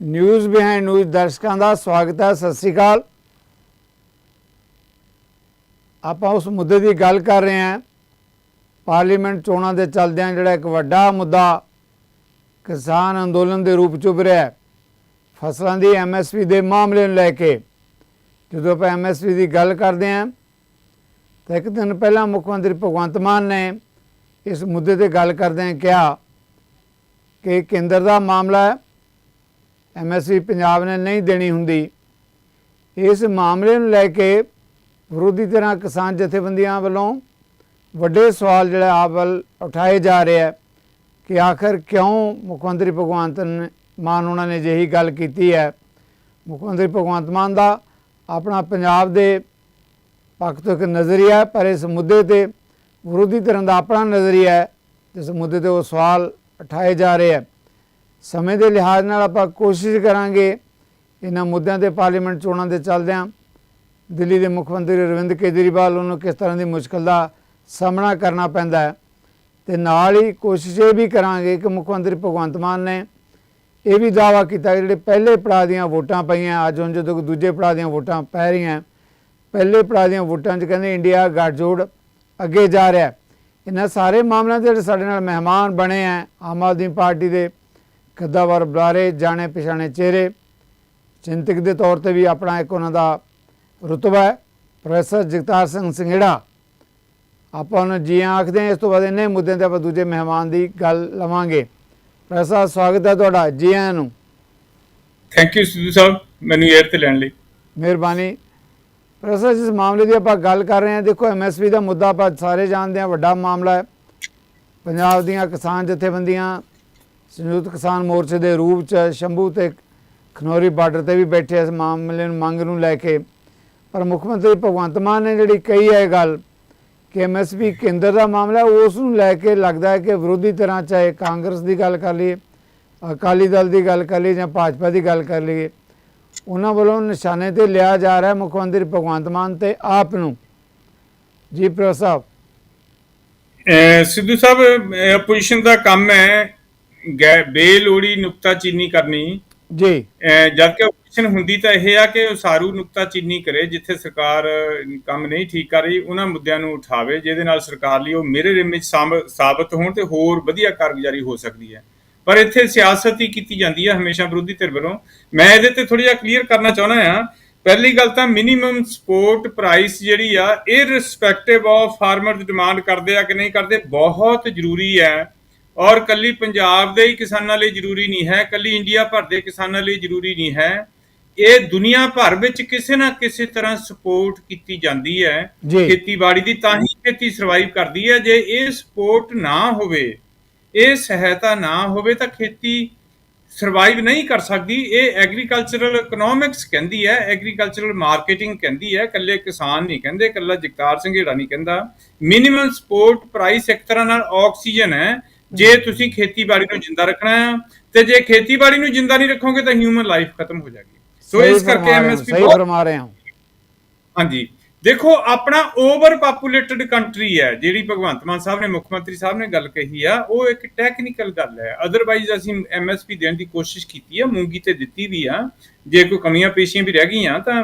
News behind news ਦਰਸ਼ਕਾਂ ਦਾ ਸਵਾਗਤ ਹੈ, ਸਤਿ ਸ੍ਰੀ ਅਕਾਲ। ਆਪਾਂ ਉਸ ਮੁੱਦੇ ਦੀ ਗੱਲ ਕਰ ਰਹੇ ਹਾਂ। ਪਾਰਲੀਮੈਂਟ ਚੋਣਾਂ ਦੇ ਚੱਲਦਿਆਂ ਜਿਹੜਾ ਇੱਕ ਵੱਡਾ ਮੁੱਦਾ ਕਿਸਾਨ ਅੰਦੋਲਨ ਦੇ ਰੂਪ ਚ ਉਭਰਿਆ ਫਸਲਾਂ ਦੀ ਐਮਐਸਪੀ ਦੇ ਮਾਮਲੇ ਨੂੰ ਲੈ ਕੇ ਜਦੋਂ ਆਪਾਂ ਐਮਐਸਪੀ ਦੀ ਗੱਲ ਕਰਦੇ ਹਾਂ, ਤਾਂ ਇੱਕ ਦਿਨ ਪਹਿਲਾਂ ਮੁੱਖ ਮੰਤਰੀ ਭਗਵੰਤ ਮਾਨ ਨੇ ਇਸ ਮੁੱਦੇ ਤੇ ਗੱਲ ਕਰਦਿਆਂ ਕਿਹਾ ਕਿ ਕੇਂਦਰ ਦਾ ਮਾਮਲਾ ਹੈ। ਐਮਐਸਪੀ ਪੰਜਾਬ ਨੇ ਨਹੀਂ ਦੇਣੀ ਹੁੰਦੀ। ਇਸ ਮਾਮਲੇ ਨੂੰ ਲੈ ਕੇ ਵਿਰੋਧੀ ਧਿਰਾਂ ਕਿਸਾਨ ਜਥੇਬੰਦੀਆਂ ਵੱਲੋਂ ਵੱਡੇ ਸਵਾਲ ਜਿਹੜਾ ਆਪ ਵੱਲ ਉਠਾਏ ਜਾ ਰਹੇ ਹੈ ਕਿ ਆਖਰ ਕਿਉਂ ਮੁੱਖ ਮੰਤਰੀ ਭਗਵੰਤ ਮਾਨ ਉਹਨਾਂ ਨੇ ਜਿਹੀ ਗੱਲ ਕੀਤੀ ਹੈ। ਮੁੱਖ ਮੰਤਰੀ ਭਗਵੰਤ ਮਾਨ ਦਾ ਆਪਣਾ ਪੰਜਾਬ ਦੇ ਪੱਖ ਤੋਂ ਇੱਕ ਨਜ਼ਰੀਆ ਹੈ, ਪਰ ਇਸ ਮੁੱਦੇ ਤੇ ਵਿਰੋਧੀ ਧਿਰਾਂ ਦਾ ਆਪਣਾ ਨਜ਼ਰੀਆ ਹੈ, ਜਿਸ ਮੁੱਦੇ ਤੇ ਉਹ ਸਵਾਲ ਉਠਾਏ ਜਾ ਰਹੇ ਹੈ। ਸਮੇਂ ਦੇ ਲਿਹਾਜ਼ ਨਾਲ ਆਪਾਂ ਕੋਸ਼ਿਸ਼ ਕਰਾਂਗੇ ਇਹਨਾਂ ਮੁੱਦਿਆਂ ਤੇ ਪਾਰਲੀਮੈਂਟ ਚੋਣਾਂ ਦੇ ਚੱਲਦਿਆਂ ਦਿੱਲੀ ਦੇ ਮੁੱਖ ਮੰਤਰੀ ਅਰਵਿੰਦ ਕੇਜਰੀਵਾਲ ਨੂੰ ਕਿਸ ਤਰ੍ਹਾਂ ਦੀ ਮੁਸ਼ਕਲ ਦਾ ਸਾਹਮਣਾ ਕਰਨਾ ਪੈਂਦਾ ਹੈ ਤੇ ਨਾਲ ਹੀ ਕੋਸ਼ਿਸ਼ ਇਹ ਵੀ ਕਰਾਂਗੇ ਕਿ ਮੁੱਖ ਮੰਤਰੀ ਭਗਵੰਤ ਮਾਨ ਨੇ ਇਹ ਵੀ ਦਾਅਵਾ ਕੀਤਾ ਕਿ ਜਿਹੜੇ ਪਹਿਲੇ ਪੜਾਅ ਦੀਆਂ ਵੋਟਾਂ ਪਈਆਂ, ਅੱਜ ਹੁਣ ਜਦੋਂ ਦੂਜੇ ਪੜਾਅ ਦੀਆਂ ਵੋਟਾਂ ਪੈ ਰਹੀਆਂ, ਪਹਿਲੇ ਪੜਾਅ ਦੀਆਂ ਵੋਟਾਂ 'ਚ ਕਹਿੰਦੇ ਇੰਡੀਆ ਗੱਠਜੋੜ ਅੱਗੇ ਜਾ ਰਿਹਾ ਇਹਨਾਂ ਸਾਰੇ ਮਾਮਲਿਆਂ ਦੇ ਜਿਹੜੇ ਸਾਡੇ ਨਾਲ ਮਹਿਮਾਨ ਬਣੇ ਆ ਆਮ ਆਦਮੀ ਪਾਰਟੀ ਦੇ ਕੱਦਾਵਰ ਬੁਲਾਰੇ ਜਾਣੇ ਪਛਾਣੇ ਚਿਹਰੇ ਚਿੰਤਕ ਦੇ ਤੌਰ ਤੇ ਵੀ ਆਪਣਾ ਇੱਕ ਉਹਨਾਂ ਦਾ ਰੁਤਬਾ ਹੈ। ਪ੍ਰੋਫੈਸਰ ਜਗਤਾਰ ਸਿੰਘ ਸਿੰਘੜਾ ਆਪਾਂ ਨੂੰ ਜੀ ਆਖਦੇ ਹਾਂ ਇਸ ਤੋਂ ਬਾਅਦ ਇਹਨੇ ਮੁੱਦਿਆਂ ਤੇ ਆਪਾਂ ਦੂਜੇ ਮਹਿਮਾਨ ਦੀ ਗੱਲ ਲਵਾਂਗੇ। ਪ੍ਰੋਫੈਸਰ ਸਵਾਗਤ ਹੈ ਤੁਹਾਡਾ ਜੀ ਆਇਆਂ ਨੂੰ। ਥੈਂਕ ਯੂ ਸਿੱਧੂ ਸਾਹਿਬ ਮੈਨੂੰ 에ਅਰ ਤੇ ਲੈਣ ਲਈ। ਮਿਹਰਬਾਨੀ। ਪ੍ਰੋਫੈਸਰ ਜਿਸ ਮਾਮਲੇ ਦੀ ਆਪਾਂ ਗੱਲ ਕਰ ਰਹੇ ਹਾਂ ਦੇਖੋ ਐਮਐਸਪੀ ਦਾ ਮੁੱਦਾ ਆਪਾਂ ਸਾਰੇ ਜਾਣਦੇ ਹਾਂ ਵੱਡਾ ਮਾਮਲਾ ਹੈ। ਪੰਜਾਬ ਦੀਆਂ ਕਿਸਾਨ ਜਥੇਬੰਦੀਆਂ ਸੰਯੁਕਤ ਕਿਸਾਨ ਮੋਰਚੇ ਦੇ ਰੂਪ ਚ ਸ਼ੰਭੂ ਤੇ ਖਨੌਰੀ ਬਾਰਡਰ ਤੇ ਵੀ ਬੈਠੇ ਇਸ ਮਾਮਲੇ ਨੂੰ ਮੰਗ ਨੂੰ ਲੈ ਕੇ। ਪਰ ਮੁੱਖ ਮੰਤਰੀ ਭਗਵੰਤ ਮਾਨ ਨੇ ਜਿਹੜੀ ਕਹੀ ਹੈ ਇਹ ਗੱਲ ਕਿ ਐਮਐਸਪੀ ਕੇਂਦਰ ਦਾ ਮਾਮਲਾ, ਉਸ ਨੂੰ ਲੈ ਕੇ ਲੱਗਦਾ ਹੈ ਕਿ ਵਿਰੋਧੀ ਤਰ੍ਹਾਂ ਚਾਹੇ ਕਾਂਗਰਸ ਦੀ ਗੱਲ ਕਰ ਲਈਏ, ਅਕਾਲੀ ਦਲ ਦੀ ਗੱਲ ਕਰ ਲਈਏ ਜਾਂ ਭਾਜਪਾ ਦੀ ਗੱਲ ਕਰ ਲਈਏ, ਉਹਨਾਂ ਵੱਲੋਂ ਨਿਸ਼ਾਨੇ ਤੇ ਲਿਆ ਜਾ ਰਿਹਾ ਮੁੱਖ ਮੰਤਰੀ ਭਗਵੰਤ ਮਾਨ ਤੇ ਆਪ ਨੂੰ। ਜੀ ਪ੍ਰੋ ਸਾਹਿਬ। ਸਿੱਧੂ ਸਾਹਿਬ ਆਪੋਜੀਸ਼ਨ ਦਾ ਕੰਮ ਹੈ ਬੇਲੋੜੀ ਨੁਕਤਾਚੀਨੀ ਕਰਨੀ। ਜੀ। ਜਦ ਕਿ ਆਪੋਜੀਸ਼ਨ ਹੁੰਦੀ ਤਾਂ ਇਹ ਆ ਕਿ ਸਾਰੂ ਨੁਕਤਾਚੀਨੀ ਕਰੇ ਜਿੱਥੇ ਸਰਕਾਰ ਕੰਮ ਨਹੀਂ ਠੀਕ ਕਰ ਰਹੀ ਉਹਨਾਂ ਮੁੱਦਿਆਂ ਨੂੰ ਉਠਾਵੇ ਜਿਹਦੇ ਨਾਲ ਸਰਕਾਰ ਲਈ ਉਹ ਮਿਰਰ ਇਮੇਜ ਸਾਬਤ ਹੋਣ ਤੇ ਹੋਰ ਵਧੀਆ ਕਾਰਗੁਜ਼ਾਰੀ ਹੋ ਸਕਦੀ ਹੈ। ਪਰ ਇੱਥੇ ਸਿਆਸਤ ਹੀ ਕੀਤੀ ਜਾਂਦੀ ਹੈ ਹਮੇਸ਼ਾ ਵਿਰੋਧੀ ਧਿਰ ਵੱਲੋਂ। ਮੈਂ ਇਹਦੇ ਤੇ ਥੋੜੀ ਜਿਹਾ ਕਲੀਅਰ ਕਰਨਾ ਚਾਹੁੰਦਾ ਹਾਂ। ਪਹਿਲੀ ਗੱਲ ਤਾਂ ਮਿਨੀਮਮ ਸਪੋਰਟ ਪ੍ਰਾਈਸ ਜਿਹੜੀ ਆ ਇਹ ਰਿਸਪੈਕਟਿਵ ਆਫ ਫਾਰਮਰ ਦੀ ਡਿਮਾਂਡ ਕਰਦੇ ਆ ਕਿ ਨਹੀਂ ਕਰਦੇ ਬਹੁਤ ਜ਼ਰੂਰੀ ਹੈ ਔਰ ਕੱਲੀ ਪੰਜਾਬ ਦੇ ਹੀ ਕਿਸਾਨਾਂ ਲਈ ਜ਼ਰੂਰੀ ਨਹੀਂ ਹੈ ਕੱਲੀ ਇੰਡੀਆ ਭਰ ਦੇ ਕਿਸਾਨਾਂ ਲਈ ਜ਼ਰੂਰੀ ਨਹੀਂ ਹੈ। ਇਹ ਦੁਨੀਆ ਭਰ ਵਿੱਚ ਕਿਸੇ ਨਾ ਕਿਸੇ ਤਰ੍ਹਾਂ ਸਪੋਰਟ ਕੀਤੀ ਜਾਂਦੀ ਹੈ। ਖੇਤੀਬਾੜੀ ਦੀ ਤਾਂ ਹੀ ਖੇਤੀ ਸਰਵਾਈਵ ਕਰਦੀ ਹੈ। ਜੇ ਇਹ ਸਪੋਰਟ ਨਾ ਹੋਵੇ ਇਹ ਸਹਾਇਤਾ ਨਾ ਹੋਵੇ ਤਾਂ ਖੇਤੀ ਸਰਵਾਈਵ ਨਹੀਂ ਕਰ ਸਕਦੀ। ਇਹ ਐਗਰੀਕਲਚਰਲ ਇਕਨੋਮਿਕਸ ਕਹਿੰਦੀ ਹੈ ਐਗਰੀਕਲਚਰਲ ਮਾਰਕੀਟਿੰਗ ਕਹਿੰਦੀ ਹੈ। ਇਕੱਲੇ ਕਿਸਾਨ ਨਹੀਂ ਕਹਿੰਦੇ ਇਕੱਲਾ ਜਗਤਾਰ ਸਿੰਘੇੜਾ ਨਹੀਂ ਕਹਿੰਦਾ। ਮਿਨੀਮਮ ਸਪੋਰਟ ਪ੍ਰਾਈਸ ਇੱਕ ਤਰ੍ਹਾਂ ਨਾਲ ਆਕਸੀਜਨ ਹੈ। ਜੇ ਤੁਸੀਂ ਖੇਤੀਬਾੜੀ ਨੂੰ ਜਿੰਦਾ ਰੱਖਣਾ ਹੈ ਤੇ ਜੇ ਖੇਤੀਬਾੜੀ ਨੂੰ ਜਿੰਦਾ ਨਹੀਂ ਰੱਖੋਗੇ ਤਾਂ ਹਿਊਮਨ ਲਾਈਫ ਖਤਮ ਹੋ ਜਾਏਗੀ। ਸੋ ਇਸ ਕਰਕੇ ਐਮਐਸਪੀ ਸਹੀ ਫਰਮਾ ਰਹੇ ਹੋ। ਹਾਂਜੀ। ਦੇਖੋ ਆਪਣਾ ਓਵਰ ਪਾਪੂਲੇਟਡ ਕੰਟਰੀ ਹੈ ਜਿਹੜੀ ਭਗਵੰਤ ਮਾਨ ਸਾਹਿਬ ਨੇ ਮੁੱਖ ਮੰਤਰੀ ਸਾਹਿਬ ਨੇ ਗੱਲ ਕਹੀ ਆ ਉਹ ਇੱਕ ਟੈਕਨੀਕਲ ਗੱਲ ਹੈ। ਅਦਰਵਾਈਜ਼ ਅਸੀਂ ਐਮਐਸਪੀ ਦੇਣ ਦੀ ਕੋਸ਼ਿਸ਼ ਕੀਤੀ ਆ ਮੂੰਗੀ ਤੇ ਦਿੱਤੀ ਵੀ ਆ। ਜੇ ਕੋਈ ਕਮੀਆਂ ਪੇਸ਼ੀਆਂ ਵੀ ਰਹਿ ਗਈਆਂ ਤਾਂ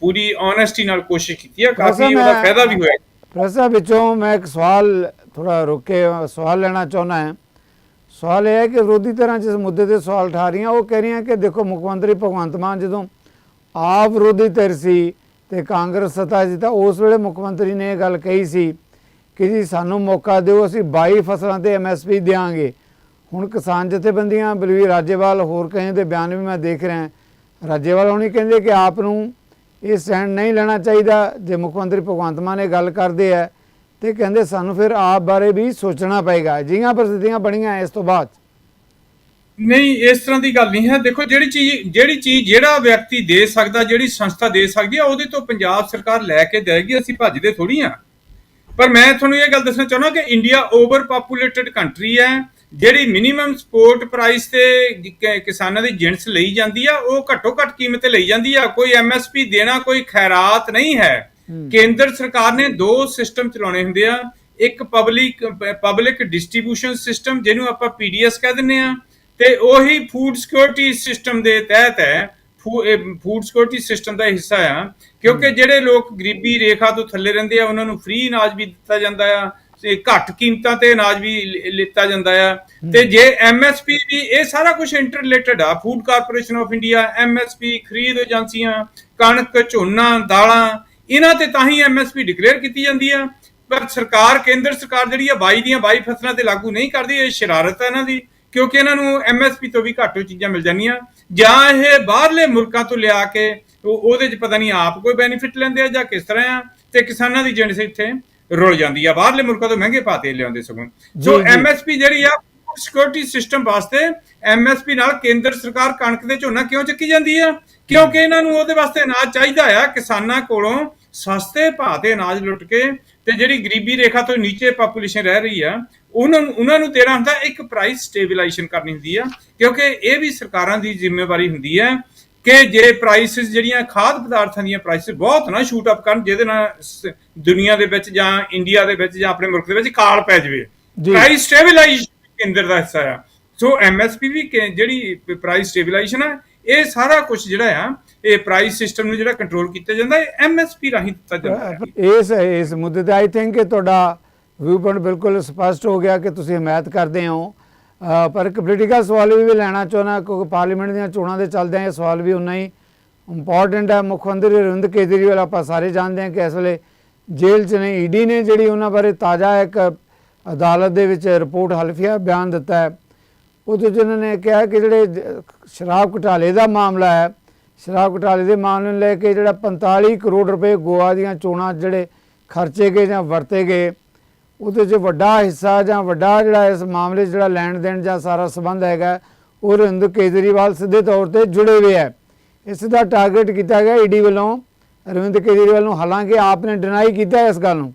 ਪੂਰੀ ਓਨੈਸਟੀ ਨਾਲ ਕੋਸ਼ਿਸ਼ ਕੀਤੀ ਆ ਕਾਫੀ ਉਹਦਾ ਫਾਇਦਾ ਵੀ ਹੋਇਆ। ਪ੍ਰੋਫੈਸਰ ਵਿੱਚੋਂ ਮੈਂ ਇੱਕ ਸਵਾਲ ਥੋੜਾ ਰੁਕ ਕੇ ਸਵਾਲ ਲੈਣਾ ਚਾਹੁੰਦਾ ਹਾਂ। ਸਵਾਲ ਇਹ ਹੈ ਕਿ ਵਿਰੋਧੀ ਤਰ੍ਹਾਂ ਜਿਸ ਮੁੱਦੇ ਤੇ ਸਵਾਲ ਉਠਾ ਰਹੀਆਂ, ਉਹ ਕਹਿ ਰਹੀਆਂ ਕਿ ਦੇਖੋ, ਮੁੱਖ ਮੰਤਰੀ ਭਗਵੰਤ ਮਾਨ ਜਦੋਂ ਆਪ ਵਿਰੋਧੀ ਧਿਰ ਸੀ ਤੇ ਕਾਂਗਰਸ ਸੱਤਾ ਸੀ ਤਾਂ ਉਸ ਵੇਲੇ ਮੁੱਖ ਮੰਤਰੀ ਨੇ ਇਹ ਗੱਲ ਕਹੀ ਸੀ ਕਿ ਜੀ ਸਾਨੂੰ ਮੌਕਾ ਦਿਓ, ਅਸੀਂ 22 ਫਸਲਾਂ ਤੇ ਐਮਐਸਪੀ ਦੇਵਾਂਗੇ ਹੁਣ ਕਿਸਾਨ ਜਥੇਬੰਦੀਆਂ, ਬਲਵੀਰ ਰਾਜੇਵਾਲ ਹੋਰ ਕਹੇ ਦੇ ਬਿਆਨ ਵੀ ਮੈਂ ਦੇਖ ਰਿਹਾ ਰਾਜੇਵਾਲ ਹੁਣੀ ਕਹਿੰਦੇ ਕਿ ਆਪ ਨੂੰ ਇਹ ਸਟੈਂਡ ਨਹੀਂ ਲੈਣਾ ਚਾਹੀਦਾ। ਜੇ ਮੁੱਖ ਮੰਤਰੀ ਭਗਵੰਤ ਮਾਨ ਇਹ ਗੱਲ ਕਰਦੇ ਆ ਤੇ ਕਹਿੰਦੇ ਸਾਨੂੰ ਫਿਰ ਆਪ ਬਾਰੇ ਵੀ ਸੋਚਣਾ ਪਏਗਾ। ਜਿਹੀਆਂ ਪ੍ਰਸਥਿਤੀਆਂ ਬਣੀਆਂ ਇਸ ਤੋਂ ਬਾਅਦ। ਨਹੀਂ, ਇਸ ਤਰ੍ਹਾਂ ਦੀ ਗੱਲ ਨਹੀਂ ਹੈ। ਦੇਖੋ, ਜਿਹੜੀ ਚੀਜ਼ ਜਿਹੜੀ ਚੀਜ਼ ਜਿਹੜਾ ਵਿਅਕਤੀ ਦੇ ਸਕਦਾ, ਜਿਹੜੀ ਸੰਸਥਾ ਦੇ ਸਕਦੀ ਹੈ ਉਹਦੇ ਤੋਂ ਪੰਜਾਬ ਸਰਕਾਰ ਲੈ ਕੇ ਦੇਗੀ ਅਸੀਂ ਭੱਜਦੇ ਥੋੜੀ ਆ। ਪਰ ਮੈਂ ਤੁਹਾਨੂੰ ਇਹ ਗੱਲ ਦੱਸਣਾ ਚਾਹੁੰਦਾ ਕਿ ਇੰਡੀਆ ਓਵਰ ਪਾਪੂਲੇਟਡ ਕੰਟਰੀ ਹੈ। ਜਿਹੜੀ ਮਿਨੀਮਮ ਸਪੋਰਟ ਪ੍ਰਾਈਸ ਤੇ ਕਿਸਾਨਾਂ ਦੀ ਜਿਣਸ ਲਈ ਜਾਂਦੀ ਆ ਉਹ ਘੱਟੋ ਘੱਟ ਕੀਮਤ ਤੇ ਲਈ ਜਾਂਦੀ ਆ। ਕੋਈ ਐਮਐਸਪੀ ਦੇਣਾ ਕੋਈ ਖੈਰਾਤ ਨਹੀਂ ਹੈ। ਕੇਂਦਰ ਸਰਕਾਰ ਨੇ ਦੋ ਸਿਸਟਮ ਚਲਾਉਣੇ ਹੁੰਦੇ ਆ। ਇੱਕ ਪਬਲਿਕ ਪਬਲਿਕ ਡਿਸਟ੍ਰੀਬਿਊਸ਼ਨ ਸਿਸਟਮ ਜਿਹਨੂੰ ਆਪਾਂ ਪੀਡੀਐਸ ਕਹਿ ਦਿੰਦੇ ਆ। ਤੇ ਉਹੀ ਫੂਡ ਸਿਕਿਉਰਿਟੀ ਸਿਸਟਮ ਦੇ ਤਹਿਤ ਹੈ। ਫੂਡ ਸਿਕਿਉਰਿਟੀ ਸਿਸਟਮ ਦਾ ਹਿੱਸਾ ਆ। ਕਿਉਂਕਿ ਜਿਹੜੇ ਲੋਕ ਗਰੀਬੀ ਰੇਖਾ ਤੋਂ ਥੱਲੇ ਰਹਿੰਦੇ ਆ ਉਹਨਾਂ ਨੂੰ ਫ੍ਰੀ ਅਨਾਜ ਵੀ ਦਿੱਤਾ ਜਾਂਦਾ ਆ। ਘੱਟ ਕੀਮਤਾਂ ਤੇ ਅਨਾਜ ਵੀ ਲਿੱਤਾ ਜਾਂਦਾ ਆ। ਤੇ ਜੇ ਐਮਐਸਪੀ ਵੀ ਇਹ ਸਾਰਾ ਕੁਝ ਇੰਟਰ ਰਿਲੇਟਡ ਆ food corporation of India MSP ਖਰੀਦ ਏਜੰਸੀਆਂ, ਕਣਕ, ਝੋਨਾ, ਦਾਲਾਂ, ਇਹਨਾਂ ਤੇ ਤਾਂ ਹੀ ਐਮਐਸਪੀ ਡਿਕਲੇਅਰ ਕੀਤੀ ਜਾਂਦੀ ਆ। ਪਰ ਸਰਕਾਰ, ਕੇਂਦਰ ਸਰਕਾਰ ਜਿਹੜੀ ਆ 22 ਦੀਆਂ 22 ਫਸਲਾਂ ਤੇ ਲਾਗੂ ਨਹੀਂ ਕਰਦੀ, ਇਹ ਸ਼ਰਾਰਤ ਹੈ ਇਹਨਾਂ ਦੀ, ਕਿਉਂਕਿ ਇਹਨਾਂ ਨੂੰ ਐਮਐਸਪੀ ਤੋਂ ਵੀ ਘੱਟ ਚੀਜ਼ਾਂ ਮਿਲ ਜਾਂਦੀਆਂ। ਜਾਂ ਇਹ ਬਾਹਰਲੇ ਮੁਲਕਾਂ ਤੋਂ ਲਿਆ ਕੇ ਉਹਦੇ 'ਚ ਪਤਾ ਨਹੀਂ ਆਪ ਕੋਈ ਬੈਨੀਫਿਟ ਲੈਂਦੇ ਆ ਜਾਂ ਕਿਸ ਤਰ੍ਹਾਂ ਆ, ਤੇ ਕਿਸਾਨਾਂ ਦੀ ਜਿਣਸ ਇੱਥੇ। ਰੁਲ ਜਾਂਦੀ ਆ ਬਾਹਰਲੇ ਮੁਲਕਾਂ ਤੋਂ ਮਹਿੰਗੇ ਪਾਤੇ ਲਿਆਉਂਦੇ ਸਗੋਂ ਸੋ। ਐਮਐਸਪੀ ਜਿਹੜੀ ਆ ਸਿਕਿਉਰਿਟੀ ਸਿਸਟਮ ਵਾਸਤੇ ਐਮਐਸਪੀ ਨਾਲ ਕੇਂਦਰ ਸਰਕਾਰ ਕਣਕ ਦੇ ਝੋਨਾ ਕਿਉਂ ਚੱਕੀ ਜਾਂਦੀ ਆ ਕਿਉਂਕਿ ਇਹਨਾਂ ਨੂੰ ਉਹਦੇ ਵਾਸਤੇ ਅਨਾਜ ਚਾਹੀਦਾ ਆ ਕਿਸਾਨਾਂ ਕੋਲੋਂ ਸਸਤੇ ਭਾਅ ਤੇ ਅਨਾਜ ਲੁੱਟ ਕੇ ਤੇ ਜਿਹੜੀ ਗਰੀਬੀ ਰੇਖਾ ਤੋਂ ਨੀਚੇ ਪਾਪੂਲੇਸ਼ਨ ਰਹਿ ਰਹੀ ਆ ਉਹਨਾਂ ਨੂੰ ਉਹਨਾਂ ਨੂੰ ਦੇਣਾ ਹੁੰਦਾ ਇੱਕ ਪ੍ਰਾਈਸ ਸਟੇਬਲਾਈਜੇਸ਼ਨ ਕਰਨੀ ਹੁੰਦੀ ਆ ਕਿਉਂਕਿ ਇਹ ਵੀ ਸਰਕਾਰਾਂ ਦੀ ਜ਼ਿੰਮੇਵਾਰੀ ਹੁੰਦੀ ਹੈ ਕਿ ਜੇ ਪ੍ਰਾਈਸਿਸ ਜਿਹੜੀਆਂ ਖਾਦ ਪਦਾਰਥਾਂ ਦੀਆਂ ਪ੍ਰਾਈਸਿਸ ਬਹੁਤ ਨਾ ਸ਼ੂਟ ਅਪ ਕਰਨ ਜਿਹਦੇ ਨਾਲ ਦੁਨੀਆ ਦੇ ਵਿੱਚ ਜਾਂ ਇੰਡੀਆ ਦੇ ਵਿੱਚ ਜਾਂ ਆਪਣੇ ਮੁਲਕ ਦੇ ਵਿੱਚ ਕਾਲ ਪੈ ਜਾਵੇ। ਪ੍ਰਾਈਸ ਸਟੇਬਲਾਈਜੇਸ਼ਨ ਕੇਂਦਰ ਦਾ ਹਿੱਸਾ ਆ। ਸੋ ਐਮਐਸਪੀ ਵੀ ਜਿਹੜੀ ਪ੍ਰਾਈਸ ਸਟੇਬਲਾਈਜੇਸ਼ਨ ਆ ਇਹ ਸਾਰਾ ਕੁਝ ਜਿਹੜਾ ਆ ਇਹ ਪ੍ਰਾਈਸ ਸਿਸਟਮ ਨੂੰ ਜਿਹੜਾ ਕੰਟਰੋਲ ਕੀਤਾ ਜਾਂਦਾ ਹੈ ਐਮਐਸਪੀ ਰਾਹੀਂ ਦਿੱਤਾ ਜਾਂਦਾ ਹੈ। ਇਸ ਇਸ ਮੁੱਦੇ ਤੇ ਆਈ ਥਿੰਕ ਕਿ ਤੁਹਾਡਾ ਵਿਊ ਪੁਆਇੰਟ ਬਿਲਕੁਲ ਸਪਸ਼ਟ ਹੋ ਗਿਆ ਕਿ ਤੁਸੀਂ ਹਮਾਇਤ ਕਰਦੇ ਹੋ। ਪਰ ਇੱਕ ਪੋਲੀਟੀਕਲ ਸਵਾਲ ਵੀ ਲੈਣਾ ਚਾਹੁੰਦਾ, ਕਿਉਂਕਿ ਪਾਰਲੀਮੈਂਟ ਦੀਆਂ ਚੋਣਾਂ ਦੇ ਚੱਲਦਿਆਂ ਇਹ ਸਵਾਲ ਵੀ ਉਨਾ ਹੀ ਇੰਪੋਰਟੈਂਟ ਹੈ। ਮੁੱਖ ਮੰਤਰੀ ਅਰਵਿੰਦ ਕੇਜਰੀਵਾਲ, ਆਪਾਂ ਸਾਰੇ ਜਾਣਦੇ ਹਾਂ ਕਿ ਇਸ ਵੇਲੇ ਜੇਲ੍ਹ 'ਚ ਨੇ। ਈਡੀ ਨੇ ਜਿਹੜੀ ਉਹਨਾਂ ਬਾਰੇ ਤਾਜ਼ਾ ਇੱਕ ਅਦਾਲਤ ਦੇ ਵਿੱਚ ਰਿਪੋਰਟ, ਹਲਫੀਆ ਬਿਆਨ ਦਿੱਤਾ ਹੈ। ਉਹਦੇ 'ਚ ਉਹਨਾਂ ਨੇ ਕਿਹਾ ਕਿ ਜਿਹੜੇ ਸ਼ਰਾਬ ਘੁਟਾਲੇ ਦਾ ਮਾਮਲਾ ਹੈ, ਸ਼ਰਾਬ ਘੁਟਾਲੇ ਦੇ ਮਾਮਲੇ ਨੂੰ ਲੈ ਕੇ ਜਿਹੜਾ 45 ਕਰੋੜ ਰੁਪਏ ਗੋਆ ਦੀਆਂ ਚੋਣਾਂ ਜਿਹੜੇ ਖਰਚੇ ਗਏ ਜਾਂ ਵਰਤੇ ਗਏ ਉਹਦੇ 'ਚ ਵੱਡਾ ਹਿੱਸਾ ਜਾਂ ਵੱਡਾ ਜਿਹੜਾ ਇਸ ਮਾਮਲੇ ਜਿਹੜਾ ਲੈਣ ਦੇਣ ਜਾਂ ਸਾਰਾ ਸਬੰਧ ਹੈਗਾ, ਉਹ ਅਰਵਿੰਦ ਕੇਜਰੀਵਾਲ ਸਿੱਧੇ ਤੌਰ ਤੇ ਜੁੜੇ ਹੋਏ ਹੈ ਇਸ ਦਾ ਟਾਰਗੇਟ ਕੀਤਾ ਗਿਆ ਈਡੀ ਵੱਲੋਂ। ਅਰਵਿੰਦ ਕੇਜਰੀਵਾਲ ਨੂੰ ਹਾਲਾਂਕਿ ਆਪ ਨੇ ਡਿਨਾਈ ਕੀਤਾ ਇਸ ਗੱਲ ਨੂੰ।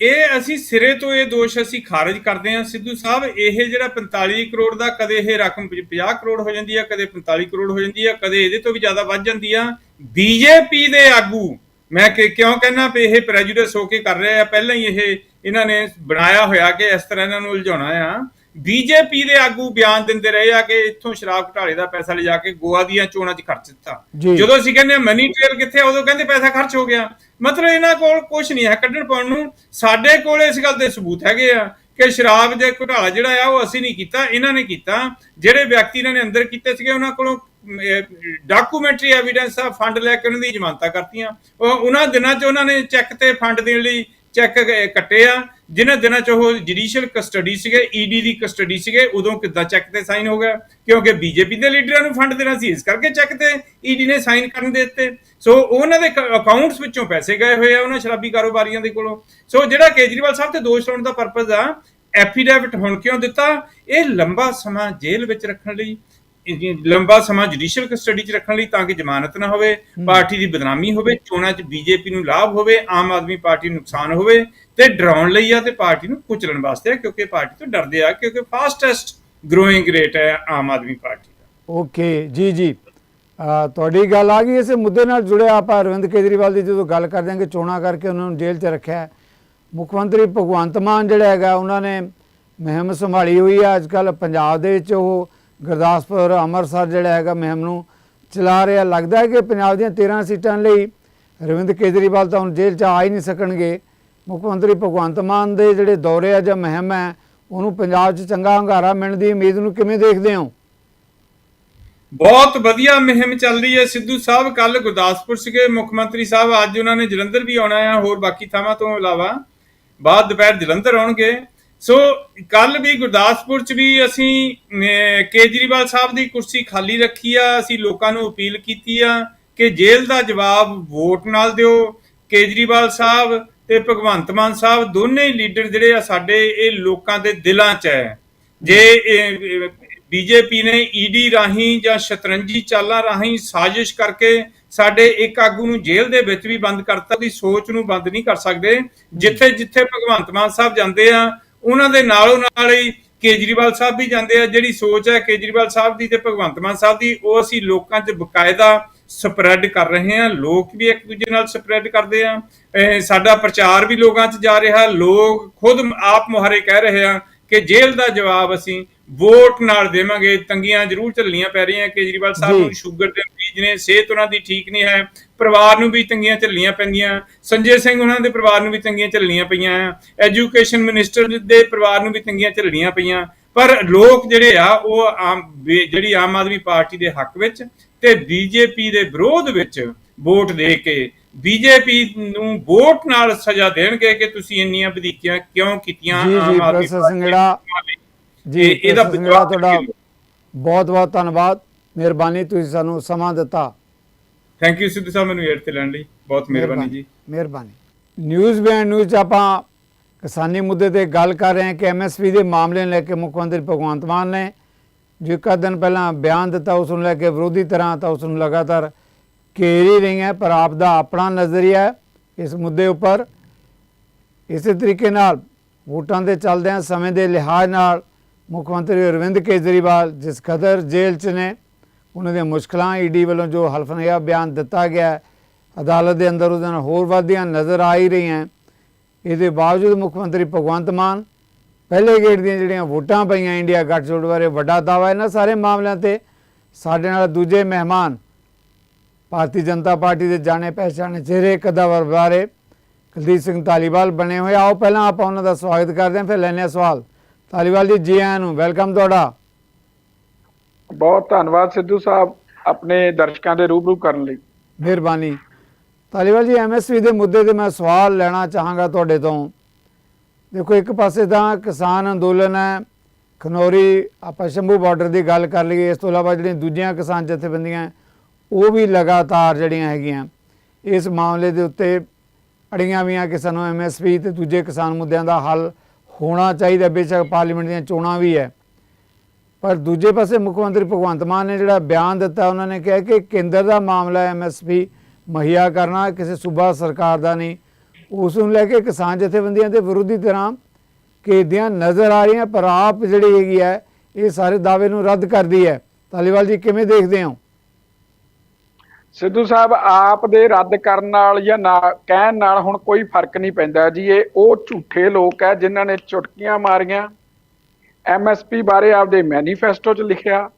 ਇਹ ਅਸੀਂ ਸਿਰੇ ਤੋਂ ਇਹ ਦੋਸ਼ ਅਸੀਂ ਖਾਰਜ ਕਰਦੇ ਹਾਂ। ਸਿੱਧੂ ਸਾਹਿਬ, ਇਹ ਜਿਹੜਾ 45 ਕਰੋੜ ਦਾ ਕਦੇ ਇਹ ਰਕਮ 50 ਕਰੋੜ ਹੋ ਜਾਂਦੀ ਹੈ ਕਦੇ 45 ਕਰੋੜ ਹੋ ਜਾਂਦੀ ਹੈ ਕਦੇ ਇਹਦੇ ਤੋਂ ਵੀ ਜ਼ਿਆਦਾ ਵੱਧ ਜਾਂਦੀ ਆ। ਬੀਜੇਪੀ ਦੇ ਆਗੂ ਮੈਂ ਕਿ ਕਿਉਂ ਕਹਿੰਦਾ ਵੀ ਇਹ ਪ੍ਰੈਜੂਡਿਸ ਹੋ ਕੇ ਕਰ ਰਹੇ ਆ ਪਹਿਲਾਂ ਹੀ ਇਹ ਇਹਨਾਂ ਨੇ ਬਣਾਇਆ ਹੋਇਆ ਕਿ ਇਸ ਤਰ੍ਹਾਂ ਇਹਨਾਂ ਨੂੰ ਉਲਝਾਉਣਾ ਆ। ਬੀਜੇਪੀ ਦੇ ਆਗੂ ਬਿਆਨ ਦਿੰਦੇ ਰਹੇ ਆ ਕਿ ਇੱਥੋਂ ਸ਼ਰਾਬ ਘੁਟਾਲੇ ਦਾ ਪੈਸਾ ਲਿਜਾ ਕੇ ਗੋਆ ਦੀਆਂ ਚੋਣਾਂ 'ਚ ਖਰਚ ਦਿੱਤਾ। ਜਦੋਂ ਅਸੀਂ ਕਹਿੰਦੇ ਮਨੀ ਟ੍ਰੇਲ ਕਿੱਥੇ ਉਦੋਂ ਕਹਿੰਦੇ ਪੈਸਾ ਖਰਚ ਹੋ ਗਿਆ। ਮਤਲਬ ਇਹਨਾਂ ਕੋਲ ਕੁਝ ਨਹੀਂ ਹੈ। ਕੱਢਣ ਪਾਉਣ ਨੂੰ ਸਾਡੇ ਕੋਲ ਇਸ ਗੱਲ ਦੇ ਸਬੂਤ ਹੈਗੇ ਆ ਕਿ ਸ਼ਰਾਬ ਦੇ ਘੁਟਾਲਾ ਜਿਹੜਾ ਆ ਉਹ ਅਸੀਂ ਨਹੀਂ ਕੀਤਾ ਇਹਨਾਂ ਨੇ ਕੀਤਾ। ਜਿਹੜੇ ਵਿਅਕਤੀ ਇਹਨਾਂ ਨੇ ਅੰਦਰ ਕੀਤੇ ਸੀਗੇ ਉਹਨਾਂ ਕੋਲੋਂ ਡਾਕੂਮੈਂਟਰੀ ਐਵੀਡੈਂਸ ਆ ਫੰਡ ਲੈ ਕੇ ਉਹਨਾਂ ਦੀ ਜ਼ਮਾਨਤਾਂ ਕਰਤੀਆਂ। ਉਹਨਾਂ ਦਿਨਾਂ 'ਚ ਉਹਨਾਂ ਨੇ ਚੈੱਕ ਤੇ ਫੰਡ ਦੇਣ ਲਈ ਚੈੱਕ ਕੱਟੇ ਆ। ਜਿਨ੍ਹਾਂ ਦਿਨਾਂ 'ਚ ਉਹ ਜੁਡੀਸ਼ੀਅਲ ਕਸਟਡੀ ਸੀਗੇ ਈਡੀ ਦੀ ਕਸਟਡੀ ਸੀਗੇ, ਉਦੋਂ ਕਿੱਦਾਂ ਚੈੱਕ ਤੇ ਸਾਈਨ ਹੋ ਗਿਆ? ਕਿਉਂਕਿ ਬੀਜੇਪੀ ਦੇ ਲੀਡਰਾਂ ਨੂੰ ਫੰਡ ਦੇਣਾ ਸੀ, ਇਸ ਕਰਕੇ ਚੈੱਕ ਤੇ ਈਡੀ ਨੇ ਸਾਈਨ ਕਰਨ ਦੇ ਦਿੱਤੇ। ਸੋ ਉਹਨਾਂ ਦੇ ਅਕਾਊਂਟਸ ਵਿੱਚੋਂ ਪੈਸੇ ਗਏ ਹੋਏ ਆ ਉਹਨਾਂ ਸ਼ਰਾਬੀ ਕਾਰੋਬਾਰੀਆਂ ਦੇ ਕੋਲੋਂ। ਸੋ ਜਿਹੜਾ ਕੇਜਰੀਵਾਲ ਸਾਹਿਬ ਤੇ ਦੋਸ਼ ਲਾਉਣ ਦਾ ਪਰਪਸ ਆ ਐਫੀਡੈਵਿਟ ਹੁਣ ਕਿਉਂ ਦਿੱਤਾ? ਇਹ ਲੰਬਾ ਸਮਾਂ ਜੇਲ੍ਹ ਵਿੱਚ ਰੱਖਣ ਲਈ। ਲੰਬਾ ਸਮਾਂ ਜੁਡੀਸ਼ੀਅਲ ਕਸਟਡੀ 'ਚ ਰੱਖਣ ਲਈ ਤਾਂ ਕਿ ਜ਼ਮਾਨਤ ਨਾ ਹੋਵੇ ਪਾਰਟੀ ਦੀ ਬਦਨਾਮੀ ਹੋਵੇ ਚੋਣਾਂ 'ਚ ਬੀਜੇਪੀ ਨੂੰ ਲਾਭ ਹੋਵੇ ਆਮ ਆਦਮੀ ਪਾਰਟੀ ਨੂੰ ਨੁਕਸਾਨ ਹੋਵੇ ਤੇ ਡਰਾਉਣ ਲਈ ਆ ਤੇ ਪਾਰਟੀ ਨੂੰ ਕੁਚਲਣ ਵਾਸਤੇ ਆ ਕਿਉਂਕਿ ਪਾਰਟੀ ਤੋਂ ਡਰਦੇ ਆ ਕਿਉਂਕਿ ਫਾਸਟੈਸਟ ਗਰੋਇੰਗ ਰੇਟ ਹੈ ਆਮ ਆਦਮੀ ਪਾਰਟੀ ਦਾ। ਓਕੇ ਜੀ ਜੀ। ਤੁਹਾਡੀ ਗੱਲ ਆ ਗਈ ਇਸੇ ਮੁੱਦੇ ਨਾਲ ਜੁੜਿਆ ਆਪਾਂ ਅਰਵਿੰਦ ਕੇਜਰੀਵਾਲ ਦੀ ਜਦੋਂ ਗੱਲ ਕਰਦੇ ਹਾਂ ਕਿ ਚੋਣਾਂ ਕਰਕੇ ਉਹਨਾਂ ਨੂੰ ਜੇਲ੍ਹ 'ਚ ਰੱਖਿਆ ਹੈ। ਮੁੱਖ ਮੰਤਰੀ ਭਗਵੰਤ ਮਾਨ ਜਿਹੜਾ ਹੈਗਾ ਉਹਨਾਂ ਨੇ ਮੁਹਿੰਮ ਸੰਭਾਲੀ ਹੋਈ ਹੈ ਅੱਜ ਕੱਲ ਪੰਜਾਬ ਦੇ ਵਿੱਚ ਉਹ ਗੁਰਦਾਸਪੁਰ, ਅੰਮ੍ਰਿਤਸਰ ਜਿਹੜਾ ਹੈਗਾ ਮੁਹਿੰਮ ਨੂੰ ਚਲਾ ਰਿਹਾ। ਲੱਗਦਾ ਹੈ ਕਿ ਪੰਜਾਬ ਦੀਆਂ 13 ਸੀਟਾਂ ਲਈ ਅਰਵਿੰਦ ਕੇਜਰੀਵਾਲ ਤਾਂ ਹੁਣ ਜੇਲ੍ਹ 'ਚ ਆ ਹੀ ਨਹੀਂ ਸਕਣਗੇ। ਮੁੱਖ ਮੰਤਰੀ ਭਗਵੰਤ ਮਾਨ ਦੇ ਜਿਹੜੇ ਦੌਰੇ ਆ ਜਾਂ ਮੁਹਿੰਮ ਹੈ, ਉਹਨੂੰ ਪੰਜਾਬ 'ਚ ਚੰਗਾ ਹੰਗਾਰਾ ਮਿਲਣ ਦੀ ਉਮੀਦ ਨੂੰ ਕਿਵੇਂ ਦੇਖਦੇ ਹੋ? ਬਹੁਤ ਵਧੀਆ ਮੁਹਿੰਮ ਚੱਲ ਰਹੀ ਹੈ। ਸਿੱਧੂ ਸਾਹਿਬ ਕੱਲ ਗੁਰਦਾਸਪੁਰ ਸੀਗੇ। ਮੁੱਖ ਮੰਤਰੀ ਸਾਹਿਬ ਅੱਜ ਉਹਨਾਂ ਨੇ ਜਲੰਧਰ ਵੀ ਆਉਣਾ ਆ। ਹੋਰ ਬਾਕੀ ਥਾਵਾਂ ਤੋਂ ਇਲਾਵਾ ਬਾਅਦ ਦੁਪਹਿਰ ਜਲੰਧਰ ਆਉਣਗੇ। ਸੋ ਕੱਲ ਵੀ ਗੁਰਦਾਸਪੁਰ ਚ ਵੀ ਅਸੀਂ ਕੇਜਰੀਵਾਲ ਸਾਹਿਬ ਦੀ ਕੁਰਸੀ ਖਾਲੀ ਰੱਖੀ ਆ, ਅਸੀਂ ਲੋਕਾਂ ਨੂੰ ਅਪੀਲ ਕੀਤੀ ਆ ਕਿ ਜੇਲ੍ਹ ਦਾ ਜਵਾਬ ਵੋਟ ਨਾਲ ਦਿਓ। ਕੇਜਰੀਵਾਲ ਸਾਹਿਬ ਤੇ ਭਗਵੰਤ ਮਾਨ ਸਾਹਿਬ ਦੋਨੇ ਲੀਡਰ ਜਿਹੜੇ ਆ ਸਾਡੇ, ਇਹ ਲੋਕਾਂ ਦੇ ਦਿਲਾਂ 'ਚ ਹੈ। ਜੇ ਬੀਜੇਪੀ ਨੇ ਈਡੀ ਰਾਹੀਂ ਜਾਂ ਸ਼ਤਰੰਜੀ ਚਾਲਾਂ ਰਾਹੀਂ ਸਾਜ਼ਿਸ਼ ਕਰਕੇ ਸਾਡੇ ਇੱਕ ਆਗੂ ਨੂੰ ਜੇਲ੍ਹ ਦੇ ਵਿੱਚ ਵੀ ਬੰਦ ਕਰਤਾ ਦੀ ਸੋਚ ਨੂੰ ਬੰਦ ਨਹੀਂ ਕਰ ਸਕਦੇ। ਜਿੱਥੇ ਜਿੱਥੇ ਭਗਵੰਤ ਮਾਨ ਸਾਹਿਬ ਜਾਂਦੇ ਆ ਉਹਨਾਂ ਦੇ ਨਾਲੋਂ ਨਾਲ ਹੀ ਕੇਜਰੀਵਾਲ ਸਾਹਿਬ ਵੀ ਜਾਂਦੇ ਆ। ਜਿਹੜੀ ਸੋਚ ਹੈ ਕੇਜਰੀਵਾਲ ਸਾਹਿਬ ਦੀ ਤੇ ਭਗਵੰਤ ਮਾਨ ਸਾਹਿਬ ਦੀ ਉਹ ਅਸੀਂ ਲੋਕਾਂ 'ਚ ਬਕਾਇਦਾ ਸਪਰੈਡ ਕਰ ਰਹੇ ਹਾਂ। ਲੋਕ ਵੀ ਇੱਕ ਦੂਜੇ ਨਾਲ ਸਪਰੈਡ ਕਰਦੇ ਆ। ਸਾਡਾ ਪ੍ਰਚਾਰ ਵੀ ਲੋਕਾਂ 'ਚ ਜਾ ਰਿਹਾ। ਲੋਕ ਖੁਦ ਆਪ ਮੁਹਾਰੇ ਕਹਿ ਰਹੇ ਆ ਕਿ ਜੇਲ੍ਹ ਦਾ ਜਵਾਬ ਅਸੀਂ ਵੋਟ ਨਾਲ ਦੇਵਾਂਗੇ। ਤੰਗੀਆਂ ਜ਼ਰੂਰ ਝੱਲਣੀਆਂ ਪੈ ਰਹੀਆਂ। ਕੇਜਰੀਵਾਲ ਸਾਹਿਬ। ਨੂੰ ਸ਼ੂਗਰ ਦੇ ਮਰੀਜ਼ ਨੇ ਸਿਹਤ ਉਹਨਾਂ ਦੀ ਠੀਕ ਨਹੀਂ ਹੈ। ਪਰਿਵਾਰ ਨੂੰ ਵੀ ਤੰਗੀਆਂ ਝੱਲਣੀਆਂ ਪੈਂਦੀਆਂ। ਸੰਜੇ ਸਿੰਘ ਉਹਨਾਂ ਦੇ ਪਰਿਵਾਰ ਨੂੰ ਵੀ ਤੰਗੀਆਂ ਝੱਲਣੀਆਂ ਪਈਆਂ। ਐਜੂਕੇਸ਼ਨ ਮਿਨਿਸਟਰ ਦੇ ਪਰਿਵਾਰ ਨੂੰ ਵੀ ਤੰਗੀਆਂ ਝੱਲਣੀਆਂ ਪਈਆਂ। ਪਰ ਲੋਕ ਜਿਹੜੇ ਆ ਉਹ ਆਮ ਜਿਹੜੀ ਆਮ ਆਦਮੀ ਪਾਰਟੀ ਦੇ ਹੱਕ ਵਿੱਚ ਤੇ ਬੀਜੇਪੀ ਦੇ ਵਿਰੋਧ ਵਿੱਚ ਵੋਟ ਦੇ ਕੇ ਬੀਜੇਪੀ ਨੂੰ ਵੋਟ ਨਾਲ ਸਜ਼ਾ ਦੇਣਗੇ ਕਿ ਤੁਸੀਂ ਇੰਨੀਆਂ ਵਧੀਕੀਆਂ ਕਿਉਂ ਕੀਤੀਆਂ ਆਮ ਆਦਮੀ ਪਾਰਟੀ। ਜੀ ਇਹ- ਇਹਦਾ ਤੁਹਾਡਾ। ਬਹੁਤ ਬਹੁਤ ਧੰਨਵਾਦ। ਮਿਹਰਬਾਨੀ ਤੁਸੀਂ ਸਾਨੂੰ ਸਮਾਂ ਦਿੱਤਾ। ਥੈਂਕ ਯੂ ਸਿੱਧੂ ਸਾਹਿਬ ਮੈਨੂੰ ਏਡ ਤੇ ਲੈਣ ਲਈ। ਬਹੁਤ ਮਿਹਰਬਾਨੀ ਜੀ। ਮਿਹਰਬਾਨੀ ਨਿਊਜ਼ ਬੈਂਡ ਨਿਊਜ਼ 'ਚ ਆਪਾਂ ਕਿਸਾਨੀ ਮੁੱਦੇ ਤੇ ਗੱਲ ਕਰ ਰਹੇ ਹਾਂ ਕਿ ਐਮਐਸਪੀ ਦੇ ਮਾਮਲੇ ਨੂੰ ਲੈ ਕੇ ਮੁੱਖ ਮੰਤਰੀ ਭਗਵੰਤ ਮਾਨ ਨੇ ਜੋ ਇੱਕ ਦਿਨ ਪਹਿਲਾਂ ਬਿਆਨ ਦਿੱਤਾ, ਉਸ ਨੂੰ ਲੈ ਕੇ ਵਿਰੋਧੀ ਤਰ੍ਹਾਂ ਤਾਂ ਉਸ ਨੂੰ ਲਗਾਤਾਰ ਘੇਰੀ ਰਹੀ ਹੈ ਪਰ ਆਪ ਦਾ ਆਪਣਾ ਨਜ਼ਰੀਆ ਇਸ ਮੁੱਦੇ ਉੱਪਰ। ਇਸੇ ਤਰੀਕੇ ਨਾਲ ਵੋਟਾਂ ਦੇ ਚੱਲਦਿਆਂ ਸਮੇਂ ਦੇ ਲਿਹਾਜ਼ ਨਾਲ ਮੁੱਖ ਮੰਤਰੀ ਅਰਵਿੰਦ ਕੇਜਰੀਵਾਲ ਜਿਸ ਕਦਰ ਜੇਲ੍ਹ 'ਚ ਨੇ ਉਹਨਾਂ ਦੀਆਂ ਮੁਸ਼ਕਲਾਂ ਈਡੀ ਵੱਲੋਂ ਜੋ ਹਲਫਨਾਮਾ ਬਿਆਨ ਦਿੱਤਾ ਗਿਆ, ਅਦਾਲਤ ਦੇ ਅੰਦਰ ਉਹਦੇ ਨਾਲ ਹੋਰ ਵਧਦੀਆਂ ਨਜ਼ਰ ਆ ਹੀ ਰਹੀਆਂ। ਇਹਦੇ ਬਾਵਜੂਦ ਮੁੱਖ ਮੰਤਰੀ ਭਗਵੰਤ ਮਾਨ ਪਹਿਲੇ ਗੇੜ ਦੀਆਂ ਜਿਹੜੀਆਂ ਵੋਟਾਂ ਪਈਆਂ ਇੰਡੀਆ ਗੱਠਜੋੜ ਬਾਰੇ ਵੱਡਾ ਦਾਅਵਾ ਇਹਨਾਂ ਸਾਰੇ ਮਾਮਲਿਆਂ ਤੇ, ਸਾਡੇ ਨਾਲ ਦੂਜੇ ਮਹਿਮਾਨ ਭਾਰਤੀ ਜਨਤਾ ਪਾਰਟੀ ਦੇ ਜਾਣੇ ਪਹਿਚਾਣੇ ਚਿਹਰੇ ਕਦਾਵਰ ਬਾਰੇ ਕੁਲਦੀਪ ਸਿੰਘ ਧਾਲੀਵਾਲ ਬਣੇ ਹੋਏ ਆਓ ਪਹਿਲਾਂ ਆਪਾਂ ਉਹਨਾਂ ਦਾ ਸਵਾਗਤ ਕਰਦੇ ਹਾਂ, ਫਿਰ ਲੈਣੇ ਆ ਸਵਾਲ। ਧਾਲੀਵਾਲ ਜੀ ਜੀ ਆਇਆਂ ਨੂੰ ਵੈਲਕਮ ਤੁਹਾਡਾ। ਬਹੁਤ ਧੰਨਵਾਦ ਸਿੱਧੂ ਸਾਹਿਬ ਆਪਣੇ ਦਰਸ਼ਕਾਂ ਦੇ ਰੂਬਰੂ ਕਰਨ ਲਈ। ਮਿਹਰਬਾਨੀ। ਧਾਲੀਵਾਲ ਜੀ ਐਮਐਸਪੀ ਦੇ ਮੁੱਦੇ ਤੇ ਮੈਂ ਸਵਾਲ ਲੈਣਾ ਚਾਹਾਂਗਾ ਤੁਹਾਡੇ ਤੋਂ। ਦੇਖੋ, ਇੱਕ ਪਾਸੇ ਤਾਂ ਕਿਸਾਨ ਅੰਦੋਲਨ ਹੈ, ਖਨੌਰੀ, ਆਪਾਂ ਸ਼ੰਭੂ ਬਾਰਡਰ ਦੀ ਗੱਲ ਕਰ ਲਈਏ, ਇਸ ਤੋਂ ਇਲਾਵਾ ਜਿਹੜੀਆਂ ਦੂਜੀਆਂ ਕਿਸਾਨ ਜਥੇਬੰਦੀਆਂ ਉਹ ਵੀ ਲਗਾਤਾਰ ਜਿਹੜੀਆਂ ਹੈਗੀਆਂ। ਇਸ ਮਾਮਲੇ ਦੇ ਉੱਤੇ ਅੜੀਆਂ ਵੀਆਂ ਕਿ ਸਾਨੂੰ ਐਮਐਸਪੀ ਤੇ ਦੂਜੇ ਕਿਸਾਨ ਮੁੱਦਿਆਂ ਦਾ ਹੱਲ ਹੋਣਾ ਚਾਹੀਦਾ, ਬੇਸ਼ੱਕ ਪਾਰਲੀਮੈਂਟ ਦੀਆਂ ਚੋਣਾਂ ਵੀ ਹੈ। ਪਰ ਦੂਜੇ ਪਾਸੇ ਮੁੱਖ ਮੰਤਰੀ ਭਗਵੰਤ ਮਾਨ ਨੇ ਜਿਹੜਾ ਬਿਆਨ ਦਿੱਤਾ, ਉਹਨਾਂ ਨੇ ਕਿਹਾ ਕਿ ਕੇਂਦਰ ਦਾ ਮਾਮਲਾ ਐਮਐਸਪੀ ਮੁਹੱਈਆ ਕਰਨਾ ਕਿਸੇ ਸੂਬਾ ਸਰਕਾਰ ਦਾ ਨਹੀਂ। ਉਸ ਨੂੰ ਲੈ ਕੇ ਕਿਸਾਨ ਜਥੇਬੰਦੀਆਂ ਦੇ ਵਿਰੋਧੀ ਤਰ੍ਹਾਂ ਕਿਹਦੀਆਂ ਨਜ਼ਰ ਆ ਰਹੀਆਂ, ਪਰ ਆਪ ਜਿਹੜੀ ਹੈਗੀ ਹੈ, ਇਹ ਸਾਰੇ ਦਾਅਵੇ ਨੂੰ ਰੱਦ ਕਰਦੀ ਹੈ। ਤਾਲੀਵਾਲ ਜੀ, ਕਿਵੇਂ ਦੇਖਦੇ ਹੋ? ਸਿੱਧੂ ਸਾਹਿਬ, ਆਪ ਦੇ ਰੱਦ ਕਰਨ ਨਾਲ ਜਾਂ ਨਾ, ਕਹਿਣ ਨਾਲ ਹੁਣ ਕੋਈ ਫ਼ਰਕ ਨਹੀਂ ਪੈਂਦਾ ਜੀ। ਇਹ ਉਹ ਝੂਠੇ ਲੋਕ ਹੈ ਜਿਨ੍ਹਾਂ ਨੇ ਚੁਟਕੀਆਂ ਮਾਰੀਆਂ। ਐਮਐਸਪੀ ਬਾਰੇ ਆਪਦੇ ਮੈਨੀਫੈਸਟੋ 'ਚ ਲਿਖਿਆ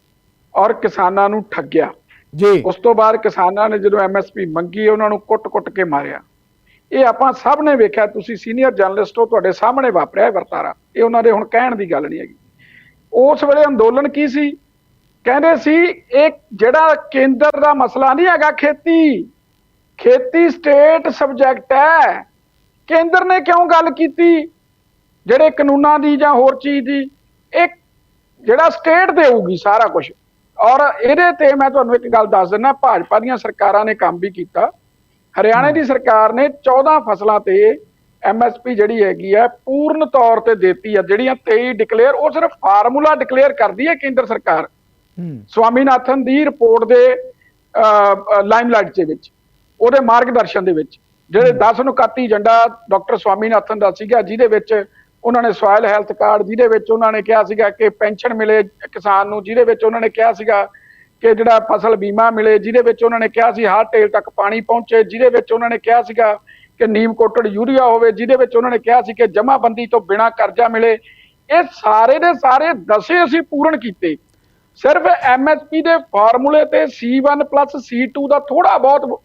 ਔਰ ਕਿਸਾਨਾਂ ਨੂੰ ਠੱਗਿਆ। ਜੀ। ਉਸ ਤੋਂ ਬਾਅਦ ਕਿਸਾਨਾਂ ਨੇ ਜਦੋਂ ਐਮਐਸਪੀ ਮੰਗੀ ਉਹਨਾਂ ਨੂੰ ਕੁੱਟ-ਕੁੱਟ ਕੇ ਮਾਰਿਆ। ਇਹ ਆਪਾਂ ਸਭ ਨੇ ਵੇਖਿਆ ਤੁਸੀਂ ਸੀਨੀਅਰ ਜਰਨਲਿਸਟ ਹੋ ਤੁਹਾਡੇ ਸਾਹਮਣੇ ਵਾਪਰਿਆ ਵਰਤਾਰਾ। ਇਹ ਉਹਨਾਂ ਦੇ ਹੁਣ ਕਹਿਣ ਦੀ ਗੱਲ ਨਹੀਂ ਹੈਗੀ। ਉਸ ਵੇਲੇ ਅੰਦੋਲਨ ਕੀ ਸੀ? ਕਹਿੰਦੇ ਸੀ ਇਹ ਜਿਹੜਾ ਕੇਂਦਰ ਦਾ ਮਸਲਾ ਨਹੀਂ ਹੈਗਾ ਖੇਤੀ ਖੇਤੀ ਸਟੇਟ ਸਬਜੈਕਟ ਹੈ। ਕੇਂਦਰ ਨੇ ਕਿਉਂ ਗੱਲ ਕੀਤੀ? ਜਿਹੜੇ ਕਾਨੂੰਨਾਂ ਦੀ ਜਾਂ ਹੋਰ ਚੀਜ਼ ਦੀ ਇਹ ਜਿਹੜਾ ਸਟੇਟ ਦੇਊਗੀ ਸਾਰਾ ਕੁਝ ਔਰ ਇਹਦੇ ਤੇ ਮੈਂ ਤੁਹਾਨੂੰ ਇੱਕ ਗੱਲ ਦੱਸ ਦਿੰਦਾ ਭਾਜਪਾ ਦੀਆਂ ਸਰਕਾਰਾਂ ਨੇ ਕੰਮ ਵੀ ਕੀਤਾ। ਹਰਿਆਣੇ ਦੀ ਸਰਕਾਰ ਨੇ 14 ਫਸਲਾਂ ਤੇ ਐਮਐਸਪੀ ਜਿਹੜੀ ਹੈਗੀ ਹੈ ਪੂਰਨ ਤੌਰ ਤੇ ਦਿੱਤੀ ਆ ਜਿਹੜੀਆਂ 23 ਡਿਕਲੇਅਰ ਉਹ ਸਿਰਫ ਫਾਰਮੂਲਾ ਡਿਕਲੇਅਰ ਕਰਦੀ ਹੈ ਕੇਂਦਰ ਸਰਕਾਰ। ਹੂੰ ਸਵਾਮੀਨਾਥਨ ਦੀ ਰਿਪੋਰਟ ਦੇ ਲਾਈਮਲਾਈਟ ਦੇ ਵਿੱਚ ਉਹਦੇ ਮਾਰਗਦਰਸ਼ਨ ਦੇ ਵਿੱਚ ਜਿਹੜੇ 10 ਨੁਕਾਤੀ ਏਜੰਡਾ ਡਾਕਟਰ ਸਵਾਮੀਨਾਥਨ ਦਾ ਸੀਗਾ ਜਿਹਦੇ ਵਿੱਚ ਉਹਨਾਂ ਨੇ ਸੋਇਲ ਹੈਲਥ ਕਾਰਡ ਜਿਹਦੇ ਵਿੱਚ ਉਹਨਾਂ ਨੇ ਕਿਹਾ ਸੀਗਾ ਕਿ ਪੈਨਸ਼ਨ ਮਿਲੇ ਕਿਸਾਨ ਨੂੰ ਜਿਹਦੇ ਵਿੱਚ ਉਹਨਾਂ ਨੇ ਕਿਹਾ ਸੀਗਾ ਕਿ ਜਿਹੜਾ ਫਸਲ ਬੀਮਾ ਮਿਲੇ ਜਿਹਦੇ ਵਿੱਚ ਉਹਨਾਂ ਨੇ ਕਿਹਾ ਸੀ ਹਰ ਟੇਲ ਤੱਕ ਪਾਣੀ ਪਹੁੰਚੇ ਜਿਹਦੇ ਵਿੱਚ ਉਹਨਾਂ ਨੇ ਕਿਹਾ ਸੀਗਾ ਕਿ ਨੀਮ ਕੋਟਡ ਯੂਰੀਆ ਹੋਵੇ ਜਿਹਦੇ ਵਿੱਚ ਉਹਨਾਂ ਨੇ ਕਿਹਾ ਸੀ ਕਿ ਜਮਾਬੰਦੀ ਤੋਂ ਬਿਨਾਂ ਕਰਜ਼ਾ ਮਿਲੇ। ਇਹ ਸਾਰੇ ਦੇ ਸਾਰੇ ਦਸੇ ਅਸੀਂ ਪੂਰਨ ਕੀਤੇ। ਸਿਰਫ ਐਮਐਸਪੀ ਦੇ ਫਾਰਮੂਲੇ ਤੇ C1 C2 ਦਾ ਥੋੜਾ ਬਹੁਤ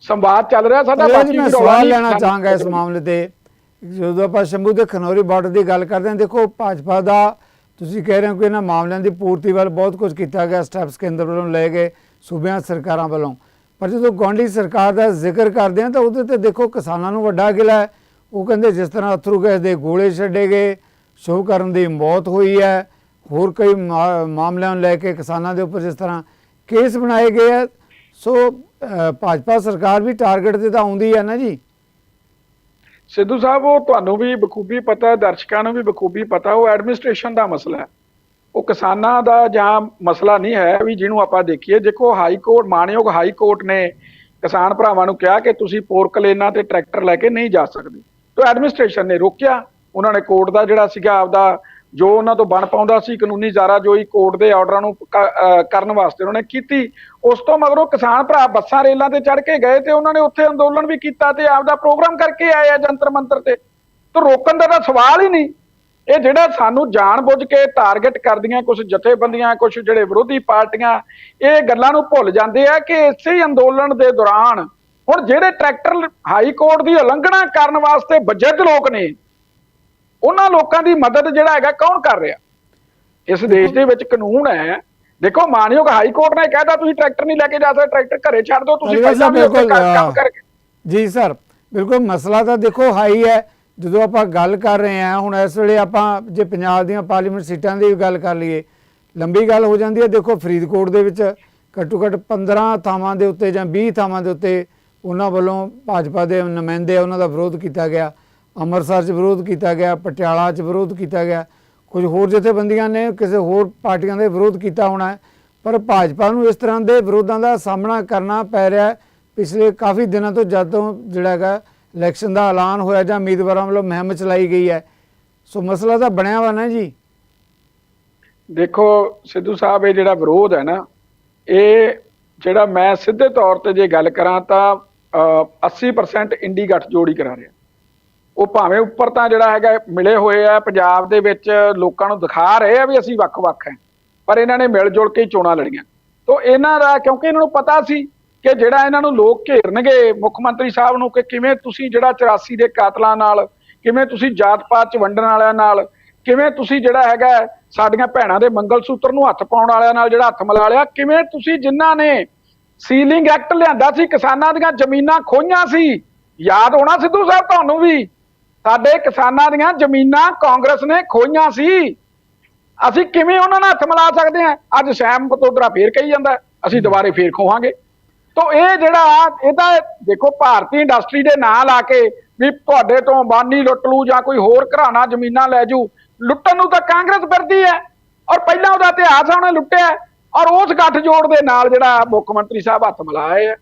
ਸੰਵਾਦ ਚੱਲ ਰਿਹਾ ਸਾਡਾ ਰੌਲਾ ਸਵਾਲ। ਲੈਣਾ ਚਾਹਾਂਗਾ ਇਸ ਮਾਮਲੇ ਤੇ। ਜਦੋਂ ਆਪਾਂ ਸ਼ੰਭੂ ਦੇ ਖਨੌਰੀ ਬਾਰਡਰ ਦੀ ਗੱਲ ਕਰਦੇ ਹਾਂ, ਦੇਖੋ ਭਾਜਪਾ ਦਾ ਤੁਸੀਂ ਕਹਿ ਰਹੇ ਹੋ ਕਿ ਇਹਨਾਂ ਮਾਮਲਿਆਂ ਦੀ ਪੂਰਤੀ ਵੱਲ ਬਹੁਤ ਕੁਝ ਕੀਤਾ ਗਿਆ ਸਟੈਪਸ ਕੇਂਦਰ ਵੱਲੋਂ ਲਏ ਗਏ ਸੂਬਿਆਂ ਸਰਕਾਰਾਂ ਵੱਲੋਂ। ਪਰ ਜਦੋਂ ਗਵਾਂਢੀ ਸਰਕਾਰ ਦਾ ਜ਼ਿਕਰ ਕਰਦੇ ਹਾਂ ਤਾਂ ਉਹਦੇ ਤੇ ਦੇਖੋ ਕਿਸਾਨਾਂ ਨੂੰ ਵੱਡਾ ਗਿਲਾ ਹੈ। ਉਹ ਕਹਿੰਦੇ ਜਿਸ ਤਰ੍ਹਾਂ ਅਥਰੂ ਗੈਸ ਦੇ ਗੋਲੇ ਛੱਡੇ ਗਏ, ਸ਼ੋਅ ਕਰਨ ਦੀ ਮੌਤ ਹੋਈ ਹੈ। ਹੋਰ ਕਈ ਮਾ- ਮਾਮਲਿਆਂ ਨੂੰ ਲੈ ਕੇ ਕਿਸਾਨਾਂ ਦੇ ਉੱਪਰ ਜਿਸ ਤਰ੍ਹਾਂ ਕੇਸ ਬਣਾਏ ਗਏ ਹੈ ਸੋ ਭਾਜਪਾ ਸਰਕਾਰ ਵੀ ਟਾਰਗੇਟ ਤੇ ਤਾਂ ਆਉਂਦੀ ਹੈ ਨਾ ਜੀ। ਸਿੱਧੂ ਸਾਹਿਬ, ਉਹ ਤੁਹਾਨੂੰ ਵੀ ਬਖੂਬੀ ਪਤਾ, ਦਰਸ਼ਕਾਂ ਨੂੰ ਵੀ ਬਖੂਬੀ ਪਤਾ, ਉਹ ਐਡਮਿਨਿਸਟ੍ਰੇਸ਼ਨ ਦਾ ਮਸਲਾ ਹੈ। ਉਹ ਕਿਸਾਨਾਂ ਦਾ ਜਾਂ ਮਸਲਾ ਨਹੀਂ ਹੈ ਵੀ ਜਿਹਨੂੰ ਆਪਾਂ ਦੇਖੀਏ। ਦੇਖੋ ਹਾਈ ਕੋਰਟ ਮਾਨਯੋਗ ਹਾਈ ਕੋਰਟ ਨੇ ਕਿਸਾਨ ਭਰਾਵਾਂ ਨੂੰ ਕਿਹਾ ਕਿ ਤੁਸੀਂ ਪੋਰਕਲੇਨਾਂ ਤੇ ਟਰੈਕਟਰ ਲੈ ਕੇ ਨਹੀਂ ਜਾ ਸਕਦੇ। ਤਾਂ ਐਡਮਿਨਿਸਟ੍ਰੇਸ਼ਨ ਨੇ ਰੋਕਿਆ। ਉਹਨਾਂ ਨੇ ਕੋਰਟ ਦਾ ਜਿਹੜਾ ਸੀਗਾ ਆਪਦਾ ਜੋ ਉਹਨਾਂ ਤੋਂ ਬਣ ਪਾਉਂਦਾ ਸੀ, ਕਾਨੂੰਨੀ ਜ਼ਾਰਾ ਜੋਈ ਕੋਰਟ ਦੇ ਆਰਡਰਾਂ ਨੂੰ ਕਰਨ ਵਾਸਤੇ ਉਹਨਾਂ ਨੇ ਕੀਤੀ। ਉਸ ਤੋਂ ਮਗਰੋਂ ਕਿਸਾਨ ਭਰਾ ਬੱਸਾਂ ਰੇਲਾਂ ਤੇ ਚੜ ਕੇ ਗਏ ਤੇ ਉਹਨਾਂ ਨੇ ਉੱਥੇ ਅੰਦੋਲਨ ਵੀ ਕੀਤਾ ਤੇ ਆਪਦਾ ਪ੍ਰੋਗਰਾਮ ਕਰਕੇ ਆਏ ਆ ਜੰਤਰ ਮੰਤਰ ਤੇ। ਤਾਂ ਰੋਕਣ ਦਾ ਤਾਂ ਸਵਾਲ ਹੀ ਨਹੀਂ। ਇਹ ਜਿਹੜਾ ਸਾਨੂੰ ਜਾਣਬੁੱਝ ਕੇ ਟਾਰਗੇਟ ਕਰਦੀਆਂ ਕੁਝ ਜਥੇਬੰਦੀਆਂ ਕੁਝ ਜਿਹੜੇ ਵਿਰੋਧੀ ਪਾਰਟੀਆਂ, ਇਹ ਗੱਲਾਂ ਨੂੰ ਭੁੱਲ ਜਾਂਦੇ ਆ ਕਿ ਇਸੇ ਹੀ ਅੰਦੋਲਨ ਦੇ ਦੌਰਾਨ ਹੁਣ ਜਿਹੜੇ ਟਰੈਕਟਰ ਹਾਈ ਕੋਰਟ ਦੀ ਉਲੰਘਣਾ ਕਰਨ ਵਾਸਤੇ ਬਜਟ ਲੋਕ ਨੇ ਉਹਨਾਂ ਲੋਕਾਂ ਦੀ ਮਦਦ ਜਿਹੜਾ ਹੈਗਾ ਕੌਣ ਕਰ ਰਿਹਾ? ਇਸ ਦੇਸ਼ ਦੇ ਵਿੱਚ ਕਾਨੂੰਨ ਹੈ। ਦੇਖੋ ਮਾਨਯੋਗ ਹਾਈ ਕੋਰਟ ਨੇ ਕਹਿਤਾ ਤੁਸੀਂ ਟਰੈਕਟਰ ਨਹੀਂ ਲੈ ਕੇ ਜਾ ਸਕਦੇ ਟਰੈਕਟਰ ਘਰੇ ਛੱਡ ਦਿਓ ਤੁਸੀਂ ਪਹਿਲਾਂ ਵੀ ਉੱਥੇ ਬਿਲਕੁਲ, ਕੰਮ। ਕਰਕੇ ਜੀ ਸਰ ਬਿਲਕੁਲ ਮਸਲਾ ਤਾਂ ਦੇਖੋ ਹਾਈ ਹੈ। ਜਦੋਂ ਆਪਾਂ ਗੱਲ ਕਰ ਰਹੇ ਹਾਂ ਹੁਣ ਇਸ ਵੇਲੇ ਆਪਾਂ ਜੇ ਪੰਜਾਬ ਦੀਆਂ ਪਾਰਲੀਮੈਂਟ ਸੀਟਾਂ ਦੀ ਗੱਲ ਕਰ ਲਈਏ ਲੰਬੀ ਗੱਲ ਹੋ ਜਾਂਦੀ ਹੈ। ਦੇਖੋ ਫਰੀਦਕੋਟ ਦੇ ਵਿੱਚ ਘੱਟੋ ਘੱਟ 15 ਥਾਵਾਂ ਦੇ ਉੱਤੇ ਜਾਂ 20 ਥਾਵਾਂ ਦੇ ਉੱਤੇ ਉਹਨਾਂ ਵੱਲੋਂ ਭਾਜਪਾ ਦੇ ਨੁਮਾਇੰਦੇ ਉਹਨਾਂ ਦਾ ਵਿਰੋਧ ਕੀਤਾ ਗਿਆ। ਅੰਮ੍ਰਿਤਸਰ 'ਚ ਵਿਰੋਧ ਕੀਤਾ ਗਿਆ ਪਟਿਆਲਾ 'ਚ ਵਿਰੋਧ ਕੀਤਾ ਗਿਆ। ਕੁਝ ਹੋਰ ਜਥੇਬੰਦੀਆਂ ਨੇ ਕਿਸੇ ਹੋਰ ਪਾਰਟੀਆਂ ਦੇ ਵਿਰੋਧ ਕੀਤਾ ਹੋਣਾ ਪਰ ਭਾਜਪਾ ਨੂੰ ਇਸ ਤਰ੍ਹਾਂ ਦੇ ਵਿਰੋਧਾਂ ਦਾ ਸਾਹਮਣਾ ਕਰਨਾ ਪੈ ਰਿਹਾ ਪਿਛਲੇ ਕਾਫੀ ਦਿਨਾਂ ਤੋਂ ਜਦੋਂ ਜਿਹੜਾ ਹੈਗਾ ਇਲੈਕਸ਼ਨ ਦਾ ਐਲਾਨ ਹੋਇਆ ਜਾਂ ਉਮੀਦਵਾਰਾਂ ਵੱਲੋਂ ਮੁਹਿੰਮ ਚਲਾਈ ਗਈ ਹੈ। ਸੋ ਮਸਲਾ ਤਾਂ ਬਣਿਆ ਵਾ ਨਾ ਜੀ? ਦੇਖੋ ਸਿੱਧੂ ਸਾਹਿਬ ਇਹ ਜਿਹੜਾ ਵਿਰੋਧ ਹੈ ਨਾ ਇਹ ਜਿਹੜਾ ਮੈਂ ਸਿੱਧੇ ਤੌਰ ਤੇ ਜੇ ਗੱਲ ਕਰਾਂ ਤਾਂ ਅਹ, 80% ਇੰਡੀ ਗੱਠਜੋੜ ਹੀ ਕਰਾ ਰਿਹਾ। ਉਹ ਭਾਵੇਂ ਉੱਪਰ ਤਾਂ ਜਿਹੜਾ ਹੈਗਾ ਮਿਲੇ ਹੋਏ ਆ, ਪੰਜਾਬ ਦੇ ਵਿੱਚ ਲੋਕਾਂ ਨੂੰ ਦਿਖਾ ਰਹੇ ਆ ਵੀ ਅਸੀਂ ਵੱਖ-ਵੱਖ ਹੈ ਪਰ ਇਹਨਾਂ ਨੇ ਮਿਲ ਜੁਲ ਕੇ ਹੀ ਚੋਣਾਂ ਲੜੀਆਂ। ਤੋਂ ਇਹਨਾਂ ਦਾ, ਕਿਉਂਕਿ ਇਹਨਾਂ ਨੂੰ ਪਤਾ ਸੀ ਕਿ ਜਿਹੜਾ ਇਹਨਾਂ ਨੂੰ ਲੋਕ ਘੇਰਨਗੇ ਮੁੱਖ ਮੰਤਰੀ ਸਾਹਿਬ ਨੂੰ ਕਿ ਕਿਵੇਂ ਤੁਸੀਂ ਜਿਹੜਾ 84 ਦੇ ਕਾਤਲਾਂ ਨਾਲ, ਕਿਵੇਂ ਤੁਸੀਂ ਜਾਤ ਪਾਤ ਚ ਵੰਡਣ ਵਾਲਿਆਂ ਨਾਲ, ਕਿਵੇਂ ਤੁਸੀਂ ਜਿਹੜਾ ਹੈਗਾ ਸਾਡੀਆਂ ਭੈਣਾਂ ਦੇ ਮੰਗਲ ਸੂਤਰ ਨੂੰ ਹੱਥ ਪਾਉਣ ਵਾਲਿਆਂ ਨਾਲ ਜਿਹੜਾ ਹੱਥ ਮਿਲਾ ਲਿਆ, ਕਿਵੇਂ ਤੁਸੀਂ ਜਿਨ੍ਹਾਂ ਨੇ ਸੀਲਿੰਗ ਐਕਟ ਲਿਆਂਦਾ ਸੀ, ਕਿਸਾਨਾਂ ਦੀਆਂ ਜ਼ਮੀਨਾਂ ਖੋਈਆਂ ਸੀ, ਯਾਦ ਹੋਣਾ ਸਿੱਧੂ ਸਾਹਿਬ ਤੁਹਾਨੂੰ ਵੀ? ਸਾਡੇ ਕਿਸਾਨਾਂ ਦੀਆਂ ਜ਼ਮੀਨਾਂ ਕਾਂਗਰਸ ਨੇ ਖੋਈਆਂ ਸੀ। ਅਸੀਂ ਕਿਵੇਂ ਉਹਨਾਂ ਨਾਲ ਹੱਥ ਮਿਲਾ ਸਕਦੇ ਹਾਂ? ਅੱਜ ਸ਼ੈਮ ਪਤੋਦਰਾ ਫੇਰ ਕਹੀ ਜਾਂਦਾ, ਅਸੀਂ ਦੁਬਾਰੇ ਫੇਰ ਖੋਵਾਂਗੇ। ਤੋਂ ਇਹ ਜਿਹੜਾ, ਇਹ ਤਾਂ ਦੇਖੋ ਭਾਰਤੀ ਇੰਡਸਟਰੀ ਦੇ ਨਾਂ ਲਾ ਕੇ ਵੀ ਤੁਹਾਡੇ ਤੋਂ ਬਾਨੀ ਲੁੱਟ ਲੂ ਜਾਂ ਕੋਈ ਹੋਰ ਘਰਾਣਾ ਜ਼ਮੀਨਾਂ ਲੈ ਜੂ, ਲੁੱਟਣ ਨੂੰ ਤਾਂ ਕਾਂਗਰਸ ਫਿਰਦੀ ਹੈ। ਔਰ ਪਹਿਲਾਂ ਉਹਦਾ ਇਤਿਹਾਸ ਆ ਉਹਨੇ ਲੁੱਟਿਆ ਔਰ ਉਸ ਗੱਠਜੋੜ ਦੇ ਨਾਲ ਜਿਹੜਾ ਮੁੱਖ ਮੰਤਰੀ ਸਾਹਿਬ ਹੱਥ ਮਿਲਾਏ ਹੈ।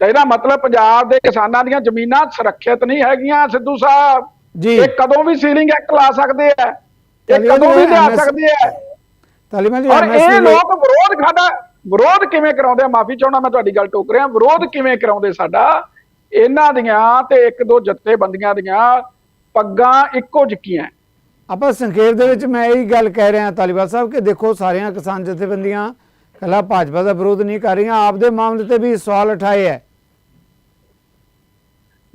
ਤਾਂ ਇਹਦਾ ਮਤਲਬ ਪੰਜਾਬ ਦੇ ਕਿਸਾਨਾਂ ਦੀਆਂ ਜ਼ਮੀਨਾਂ ਸੁਰੱਖਿਅਤ ਨਹੀਂ ਹੈਗੀਆਂ, ਸਿੱਧੂ ਸਾਹਿਬ। ਜੀ। ਇਹ ਕਦੋਂ ਵੀ ਸੀਲਿੰਗ ਐਕਟ ਲਾ ਸਕਦੇ ਆ। ਇਹ ਕਦੋਂ ਵੀ ਲਿਆ ਸਕਦੇ ਆ। ਤਾਲੀਬਾਨ ਜੀ ਔਰ ਇਹ ਲੋਕ ਵਿਰੋਧ ਸਾਡਾ ਵਿਰੋਧ ਕਿਵੇਂ ਕਰਾਉਂਦੇ ਆ? ਮਾਫੀ ਚਾਹੁੰਦਾ ਮੈਂ ਤੁਹਾਡੀ ਗੱਲ ਟੋਕ ਰਿਹਾ। ਵਿਰੋਧ ਕਿਵੇਂ ਕਰਾਉਂਦੇ ਸਾਡਾ? ਇਹਨਾਂ ਦੀਆਂ ਤੇ ਇੱਕ ਦੋ ਜੱਥੇਬੰਦੀਆਂ ਦੀਆਂ ਪੱਗਾਂ ਇੱਕੋ ਜਿੱਕੀਆਂ। ਆਪਾਂ ਸੰਖੇਪ ਦੇ ਵਿੱਚ ਮੈਂ ਇਹੀ ਗੱਲ ਕਹਿ ਰਿਹਾ ਤਾਲੀਬਾਨ ਸਾਹਿਬ ਕਿ ਦੇਖੋ ਸਾਰੀਆਂ ਕਿਸਾਨ ਜਥੇਬੰਦੀਆਂ ਕੱਲਾ ਭਾਜਪਾ ਦਾ ਵਿਰੋਧ ਨਹੀਂ ਕਰ ਰਹੀਆਂ ਆਪਦੇ ਮਾਮਲੇ ਤੇ ਵੀ ਸਵਾਲ ਉਠਾਏ ਹੈ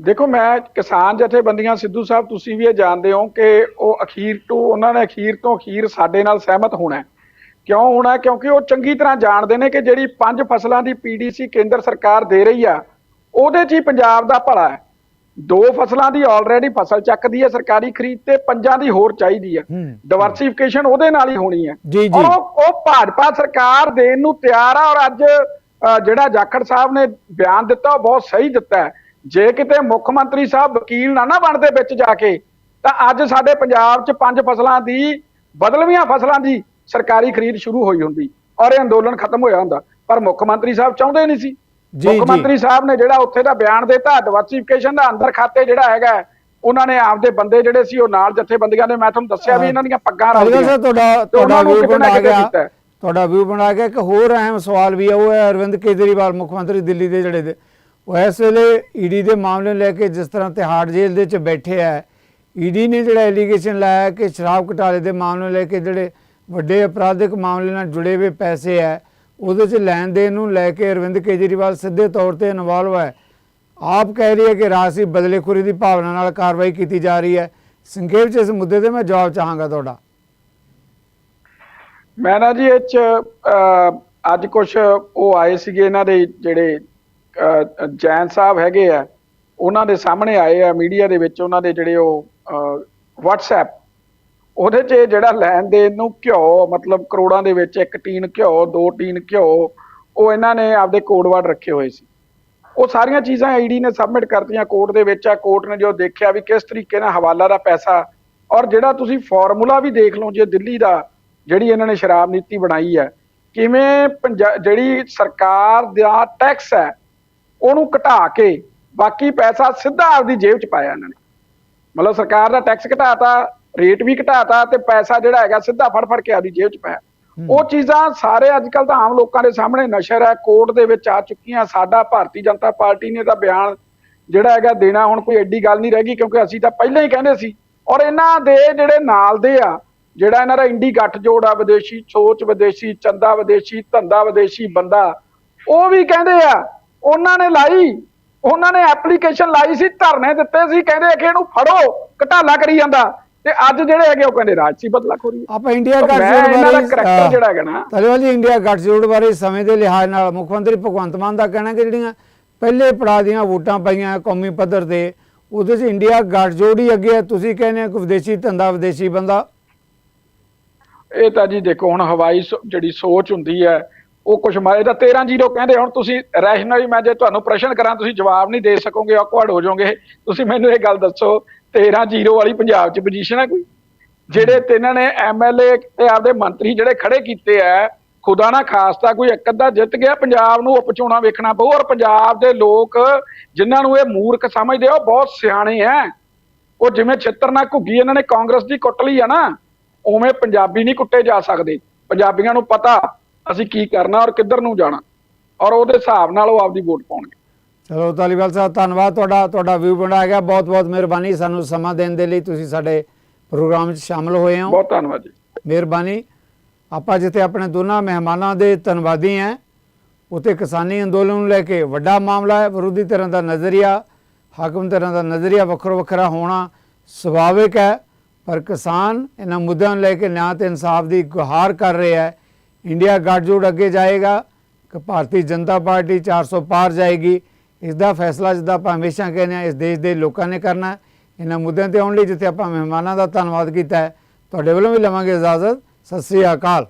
ਦੇਖੋ ਮੈਂ ਕਿਸਾਨ ਜਥੇਬੰਦੀਆਂ ਸਿੱਧੂ ਸਾਹਿਬ ਤੁਸੀਂ ਵੀ ਇਹ ਜਾਣਦੇ ਹੋ ਕਿ ਉਹ ਅਖੀਰ ਤੋਂ ਉਹਨਾਂ ਨੇ ਅਖੀਰ ਤੋਂ ਅਖੀਰ ਸਾਡੇ ਨਾਲ ਸਹਿਮਤ ਹੋਣਾ। ਕਿਉਂ ਹੋਣਾ? ਕਿਉਂਕਿ ਉਹ ਚੰਗੀ ਤਰ੍ਹਾਂ ਜਾਣਦੇ ਨੇ ਕਿ ਜਿਹੜੀ ਪੰਜ ਫਸਲਾਂ ਦੀ ਪੀਡੀਸੀ ਕੇਂਦਰ ਸਰਕਾਰ ਦੇ ਰਹੀ ਆ ਉਹਦੇ 'ਚ ਹੀ ਪੰਜਾਬ ਦਾ ਭਲਾ ਹੈ ਦੋ ਫਸਲਾਂ ਦੀ ਆਲਰੇਡੀ ਫਸਲ ਚੱਕਦੀ ਹੈ ਸਰਕਾਰੀ ਖਰੀਦ ਤੇ ਪੰਜਾਂ ਦੀ ਹੋਰ ਚਾਹੀਦੀ ਹੈ। ਡਿਵਰਸਿਫਿਕੇਸ਼ਨ ਉਹਦੇ ਨਾਲ ਹੀ ਹੋਣੀ ਹੈ ਉਹ ਉਹ ਭਾਜਪਾ ਸਰਕਾਰ ਦੇਣ ਨੂੰ ਤਿਆਰ ਆ ਔਰ ਅੱਜ ਜਿਹੜਾ ਜਾਖੜ ਸਾਹਿਬ ਨੇ ਬਿਆਨ ਦਿੱਤਾ ਉਹ ਬਹੁਤ ਸਹੀ ਦਿੱਤਾ ਹੈ ਜੇ ਕਿਤੇ ਮੁੱਖ ਮੰਤਰੀ ਸਾਹਿਬ ਵਕੀਲ ਨਾ ਨਾ ਬਣਦੇ ਵਿੱਚ ਜਾ ਕੇ ਤਾਂ ਅੱਜ ਸਾਡੇ ਪੰਜਾਬ 'ਚ ਪੰਜ ਫਸਲਾਂ ਦੀ ਬਦਲਵੀਆਂ ਫਸਲਾਂ ਦੀ ਸਰਕਾਰੀ ਖਰੀਦ ਸ਼ੁਰੂ ਹੋਈ ਹੁੰਦੀ ਔਰ ਇਹ ਅੰਦੋਲਨ ਖਤਮ ਹੋਇਆ ਹੁੰਦਾ ਪਰ ਮੁੱਖ ਮੰਤਰੀ ਸਾਹਿਬ ਚਾਹੁੰਦੇ ਨਹੀਂ ਸੀ। ਮੁੱਖ। ਮੰਤਰੀ ਸਾਹਿਬ ਨੇ ਜਿਹੜਾ ਉੱਥੇ ਦਾ ਬਿਆਨ ਦਿੱਤਾ ਡਿਵਰਸਿਫਿਕੇਸ਼ਨ ਦਾ ਅੰਦਰ ਖਾਤੇ ਜਿਹੜਾ ਹੈਗਾ ਉਹਨਾਂ ਨੇ ਆਪਦੇ ਬੰਦੇ ਜਿਹੜੇ ਸੀ ਉਹ ਨਾਲ ਜਥੇਬੰਦੀਆਂ ਨੇ ਮੈਂ ਤੁਹਾਨੂੰ ਦੱਸਿਆ ਵੀ ਇਹਨਾਂ ਦੀਆਂ ਪੱਗਾਂ ਸਾਹਿਬ ਤੁਹਾਡਾ ਤੁਹਾਡਾ ਵਿਊ ਬਣਾ ਗਿਆ। ਤੁਹਾਡਾ ਵਿਊ ਬਣਾ ਗਿਆ। ਇੱਕ ਹੋਰ ਅਹਿਮ ਸਵਾਲ ਵੀ ਹੈ ਉਹ ਹੈ ਅਰਵਿੰਦ ਕੇਜਰੀਵਾਲ ਮੁੱਖ ਮੰਤਰੀ ਦਿੱਲੀ ਦੇ ਜਿਹੜੇ ਦੇ ਉਹ ਇਸ ਵੇਲੇ ਈਡੀ ਦੇ ਮਾਮਲੇ ਨੂੰ ਲੈ ਕੇ ਜਿਸ ਤਰ੍ਹਾਂ ਤਿਹਾੜ ਜੇਲ੍ਹ ਦੇ ਵਿੱਚ ਬੈਠੇ ਆ ਈਡੀ ਨੇ ਜਿਹੜਾ ਐਲੀਗੇਸ਼ਨ ਲਾਇਆ ਕਿ ਸ਼ਰਾਬ ਘਟਾਲੇ ਦੇ ਮਾਮਲੇ ਨੂੰ ਲੈ ਕੇ ਜਿਹੜੇ ਵੱਡੇ ਅਪਰਾਧਿਕ ਮਾਮਲੇ ਨਾਲ ਜੁੜੇ ਹੋਏ ਪੈਸੇ ਹੈ ਉਹਦੇ 'ਚ ਲੈਣ ਦੇਣ ਨੂੰ ਲੈ ਕੇ ਅਰਵਿੰਦ ਕੇਜਰੀਵਾਲ ਸਿੱਧੇ ਤੌਰ ਤੇ ਇਨਵੋਲਵ ਹੈ ਆਪ ਕਹਿ ਰਹੀ ਹੈ ਕਿ ਰਾਸ਼ੀ ਬਦਲੇਖੋਰੀ ਦੀ ਭਾਵਨਾ ਨਾਲ ਕਾਰਵਾਈ ਕੀਤੀ ਜਾ ਰਹੀ ਹੈ। ਸੰਖੇਪ 'ਚ ਇਸ ਮੁੱਦੇ ਤੇ ਮੈਂ ਜਵਾਬ ਚਾਹਾਂਗਾ ਤੁਹਾਡਾ। ਮੈਂ ਨਾ ਜੀ ਇਹ ਚ ਅੱਜ ਕੁਝ ਉਹ ਆਏ ਸੀਗੇ ਇਹਨਾਂ ਦੇ ਜਿਹੜੇ ਜੈਨ ਸਾਹਿਬ ਹੈਗੇ ਆ ਉਹਨਾਂ ਦੇ ਸਾਹਮਣੇ ਆਏ ਆ ਮੀਡੀਆ ਦੇ ਵਿੱਚ ਉਹਨਾਂ ਦੇ ਜਿਹੜੇ ਉਹ ਅਹ, WhatsApp ਉਹਦੇ 'ਚ ਜਿਹੜਾ ਲੈਣ ਦੇਣ ਨੂੰ ਘਿਓ ਮਤਲਬ ਕਰੋੜਾਂ ਦੇ ਵਿੱਚ ਇੱਕ ਟੀਨ ਘਿਓ ਦੋ ਟੀਨ ਘਿਓ ਉਹ ਇਹਨਾਂ ਨੇ ਆਪਦੇ ਕੋਡ ਵਰਡ ਰੱਖੇ ਹੋਏ ਸੀ। ਉਹ ਸਾਰੀਆਂ ਚੀਜ਼ਾਂ ਆਈਡੀ ਨੇ ਸਬਮਿਟ ਕਰਤੀਆਂ ਕੋਰਟ ਦੇ ਵਿੱਚ ਆ ਕੋਰਟ ਨੇ ਜੋ ਦੇਖਿਆ ਵੀ ਕਿਸ ਤਰੀਕੇ ਨਾਲ ਹਵਾਲਾ ਦਾ ਪੈਸਾ ਔਰ ਜਿਹੜਾ ਤੁਸੀਂ ਫਾਰਮੂਲਾ ਵੀ ਦੇਖ ਲਓ ਜੇ ਦਿੱਲੀ ਦਾ ਜਿਹੜੀ ਇਹਨਾਂ ਨੇ ਸ਼ਰਾਬ ਨੀਤੀ ਬਣਾਈ ਹੈ ਕਿਵੇਂ ਪੰਜਾ- ਜਿਹੜੀ ਸਰਕਾਰ ਦਾ ਟੈਕਸ ਹੈ ਉਹਨੂੰ ਘਟਾ ਕੇ ਬਾਕੀ ਪੈਸਾ ਸਿੱਧਾ ਆਪਦੀ ਜੇਬ 'ਚ ਪਾਇਆ ਇਹਨਾਂ ਨੇ। ਮਤਲਬ ਸਰਕਾਰ ਦਾ ਟੈਕਸ ਘਟਾਤਾ ਰੇਟ ਵੀ ਘਟਾਤਾ ਤੇ ਪੈਸਾ ਜਿਹੜਾ ਹੈਗਾ ਸਿੱਧਾ ਫੜ ਫੜ ਕੇ ਆਪਦੀ ਜੇਬ 'ਚ ਪਾਇਆ। ਉਹ ਚੀਜ਼ਾਂ ਸਾਰੇ ਅੱਜ ਕੱਲ ਤਾਂ ਆਮ ਲੋਕਾਂ ਦੇ ਸਾਹਮਣੇ ਨਸ਼ਰ ਹੈ ਕੋਰਟ ਦੇ ਵਿੱਚ ਆ ਚੁੱਕੀਆਂ ਸਾਡਾ ਭਾਰਤੀ ਜਨਤਾ ਪਾਰਟੀ ਨੇ ਤਾਂ ਬਿਆਨ ਜਿਹੜਾ ਹੈਗਾ ਦੇਣਾ ਹੁਣ ਕੋਈ ਐਡੀ ਗੱਲ ਨਹੀਂ ਰਹਿ ਗਈ ਕਿਉਂਕਿ ਅਸੀਂ ਤਾਂ ਪਹਿਲਾਂ ਹੀ ਕਹਿੰਦੇ ਸੀ। ਔਰ ਇਹਨਾਂ ਦੇ ਜਿਹੜੇ ਨਾਲ ਦੇ ਆ ਜਿਹੜਾ ਇਹਨਾਂ ਦਾ ਇੰਡੀ ਗੱਠ ਜੋੜ ਆ ਵਿਦੇਸ਼ੀ ਸੋਚ ਵਿਦੇਸ਼ੀ ਚੰਦਾ ਵਿਦੇਸ਼ੀ ਧੰਦਾ ਵਿਦੇਸ਼ੀ ਬੰਦਾ ਉਹ ਵੀ ਕਹਿੰਦੇ ਆ ਉਹਨਾਂ ਨੇ ਲਾਈ ਉਹਨਾਂ ਨੇ ਐਪਲੀਕੇਸ਼ਨ ਲਾਈ ਸੀ ਧਰਨੇ ਦਿੱਤੇ ਸੀ ਕਹਿੰਦੇ ਕਿ ਇਹਨੂੰ ਫੜੋ ਘਟਾਲਾ ਕਰੀ ਜਾਂਦਾ। ਤੇ ਅੱਜ ਜਿਹੜੇ ਹੈਗੇ ਉਹ ਕਹਿੰਦੇ ਰਾਜਸੀ ਬਦਲਾ ਖੋਰੀ ਆਪਾਂ ਇੰਡੀਆ ਗੱਠਜੋੜ ਬਾਰੇ ਕਰੈਕਟਰ ਜਿਹੜਾ ਹੈਗਾ ਨਾ। ਧੰਨਵਾਦ ਜੀ ਇੰਡੀਆ ਗੱਠਜੋੜ ਬਾਰੇ ਸਮੇਂ ਦੇ ਲਿਹਾਜ਼ ਨਾਲ ਮੁੱਖ ਮੰਤਰੀ ਭਗਵੰਤ ਮਾਨ ਦਾ ਕਹਿਣਾ ਕਿ ਜਿਹੜੀਆਂ ਪਹਿਲੇ ਪੜਾਅ ਦੀਆਂ ਵੋਟਾਂ ਪਈਆਂ ਕੌਮੀ ਪੱਧਰ ਤੇ ਉਹਦੇ 'ਚ ਇੰਡੀਆ ਗੱਠਜੋੜ ਹੀ ਅੱਗੇ ਹੈ ਤੁਸੀਂ ਕਹਿੰਦੇ ਕਿ ਵਿਦੇਸ਼ੀ ਧੰਦਾ ਵਿਦੇਸ਼ੀ ਬੰਦਾ। ਇਹ ਤਾਂ ਜੀ ਦੇਖੋ ਹੁਣ ਹਵਾਈ ਜਿਹੜੀ ਸੋਚ ਹੁੰਦੀ ਹੈ ਉਹ ਕੁਝ ਮਾਰੇ ਤਾਂ 13 ਜ਼ੀਰੋ ਕਹਿੰਦੇ ਹੁਣ ਤੁਸੀਂ ਰੈਸ਼ਨਲੀ ਮੈਂ ਜੇ ਤੁਹਾਨੂੰ ਪ੍ਰਸ਼ਨ ਕਰਾਂ ਤੁਸੀਂ ਜਵਾਬ ਨਹੀਂ ਦੇ ਸਕੋਗੇ ਔਕਵਰਡ ਹੋ ਜਾਓਗੇ। ਤੁਸੀਂ ਮੈਨੂੰ ਇਹ ਗੱਲ ਦੱਸੋ 13 ਜ਼ੀਰੋ ਵਾਲੀ ਪੰਜਾਬ 'ਚ ਪੋਜੀਸ਼ਨ ਹੈ ਕੋਈ? ਜਿਹੜੇ ਤਿੰਨਾਂ ਨੇ ਐਮਐਲਏ ਤੇ ਆਪਦੇ ਮੰਤਰੀ ਜਿਹੜੇ ਖੜੇ ਕੀਤੇ ਐ ਖੁਦਾ ਨਾ ਖਾਸਤਾ ਕੋਈ ਇੱਕ ਅੱਧਾ ਜਿੱਤ ਗਿਆ ਪੰਜਾਬ ਨੂੰ ਉਪਚੋਣਾ ਵੇਖਣਾ ਪਊ ਔਰ ਪੰਜਾਬ ਦੇ ਲੋਕ ਜਿਨ੍ਹਾਂ ਨੂੰ ਇਹ ਮੂਰਖ ਸਮਝਦੇ ਆ ਉਹ ਬਹੁਤ ਸਿਆਣੇ ਐ। ਉਹ ਜਿਵੇਂ ਛਿੱਤਰ ਨਾਲ ਘੁੱਗੀ ਇਹਨਾਂ ਨੇ ਕਾਂਗਰਸ ਦੀ ਕੁੱਟ ਲਈ ਆ ਨਾ ਉਵੇਂ ਪੰਜਾਬੀ ਨਹੀਂ ਕੁੱਟੇ ਜਾ ਸਕਦੇ। ਪੰਜਾਬੀਆਂ ਨੂੰ ਪਤਾ ਅਸੀਂ ਕੀ ਕਰਨਾ ਔਰ ਕਿੱਧਰ ਨੂੰ ਜਾਣਾ? ਔਰ ਉਹਦੇ ਹਿਸਾਬ ਨਾਲ ਉਹ ਆਪਦੀ ਵੋਟ ਪਾਉਣਗੇ। ਚਲੋ ਤਾਲੀਵਾਲ ਸਾਹਿਬ ਧੰਨਵਾਦ। ਤੁਹਾਡਾ ਤੁਹਾਡਾ ਵਿਊ ਬਣਾਇਆ ਗਿਆ। ਬਹੁਤ ਬਹੁਤ ਮਿਹਰਬਾਨੀ। ਸਾਨੂੰ ਸਮਾਂ ਦੇਣ ਦੇ ਲਈ ਤੁਸੀਂ ਸਾਡੇ ਪ੍ਰੋਗਰਾਮ ਵਿੱਚ ਸ਼ਾਮਲ ਹੋਏ ਹੋ। ਬਹੁਤ ਧੰਨਵਾਦ ਜੀ। ਮਿਹਰਬਾਨੀ। ਆਪਾਂ ਜਿੱਥੇ ਆਪਣੇ ਦੋਨਾਂ ਮਹਿਮਾਨਾਂ ਦੇ ਧੰਨਵਾਦੀ ਹਾਂ ਉਤੇ ਕਿਸਾਨੀ ਅੰਦੋਲਨ ਨੂੰ ਲੈ ਕੇ ਵੱਡਾ ਮਾਮਲਾ ਹੈ। ਵਿਰੋਧੀ ਧਿਰਾਂ ਦਾ ਨਜ਼ਰੀਆ ਹਾਕਮ ਧਿਰਾਂ ਦਾ ਨਜ਼ਰੀਆ ਵੱਖਰਾ ਵੱਖਰਾ ਹੋਣਾ ਸੁਭਾਵਿਕ ਹੈ। ਪਰ ਕਿਸਾਨ ਇਹਨਾਂ ਮੁੱਦਿਆਂ ਨੂੰ ਲੈ ਕੇ ਨਿਆਂ ਤੇ ਇਨਸਾਫ ਦੀ ਗੁਹਾਰ ਕਰ ਰਿਹਾ ਹੈ। ਇੰਡੀਆ ਗੱਠਜੋੜ ਅੱਗੇ ਜਾਏਗਾ, ਕਿ ਭਾਰਤੀ ਜਨਤਾ ਪਾਰਟੀ 400 ਪਾਰ ਜਾਏਗੀ। ਇਸ ਦਾ ਫੈਸਲਾ ਜਿੱਦਾਂ ਆਪਾਂ ਹਮੇਸ਼ਾ ਕਹਿੰਦੇ ਹਾਂ, ਇਸ ਦੇਸ਼ ਦੇ ਲੋਕਾਂ ਨੇ ਕਰਨਾ ਇਹਨਾਂ ਮੁੱਦਿਆਂ ਤੇ ਆਉਣ ਲਈ ਜਿੱਥੇ ਆਪਾਂ ਮਹਿਮਾਨਾਂ ਦਾ ਧੰਨਵਾਦ ਕੀਤਾ ਹੈ। ਤੁਹਾਡੇ ਵੱਲੋਂ ਵੀ ਲਵਾਂਗੇ ਇਜਾਜ਼ਤ। ਸਤਿ ਸ੍ਰੀ ਅਕਾਲ।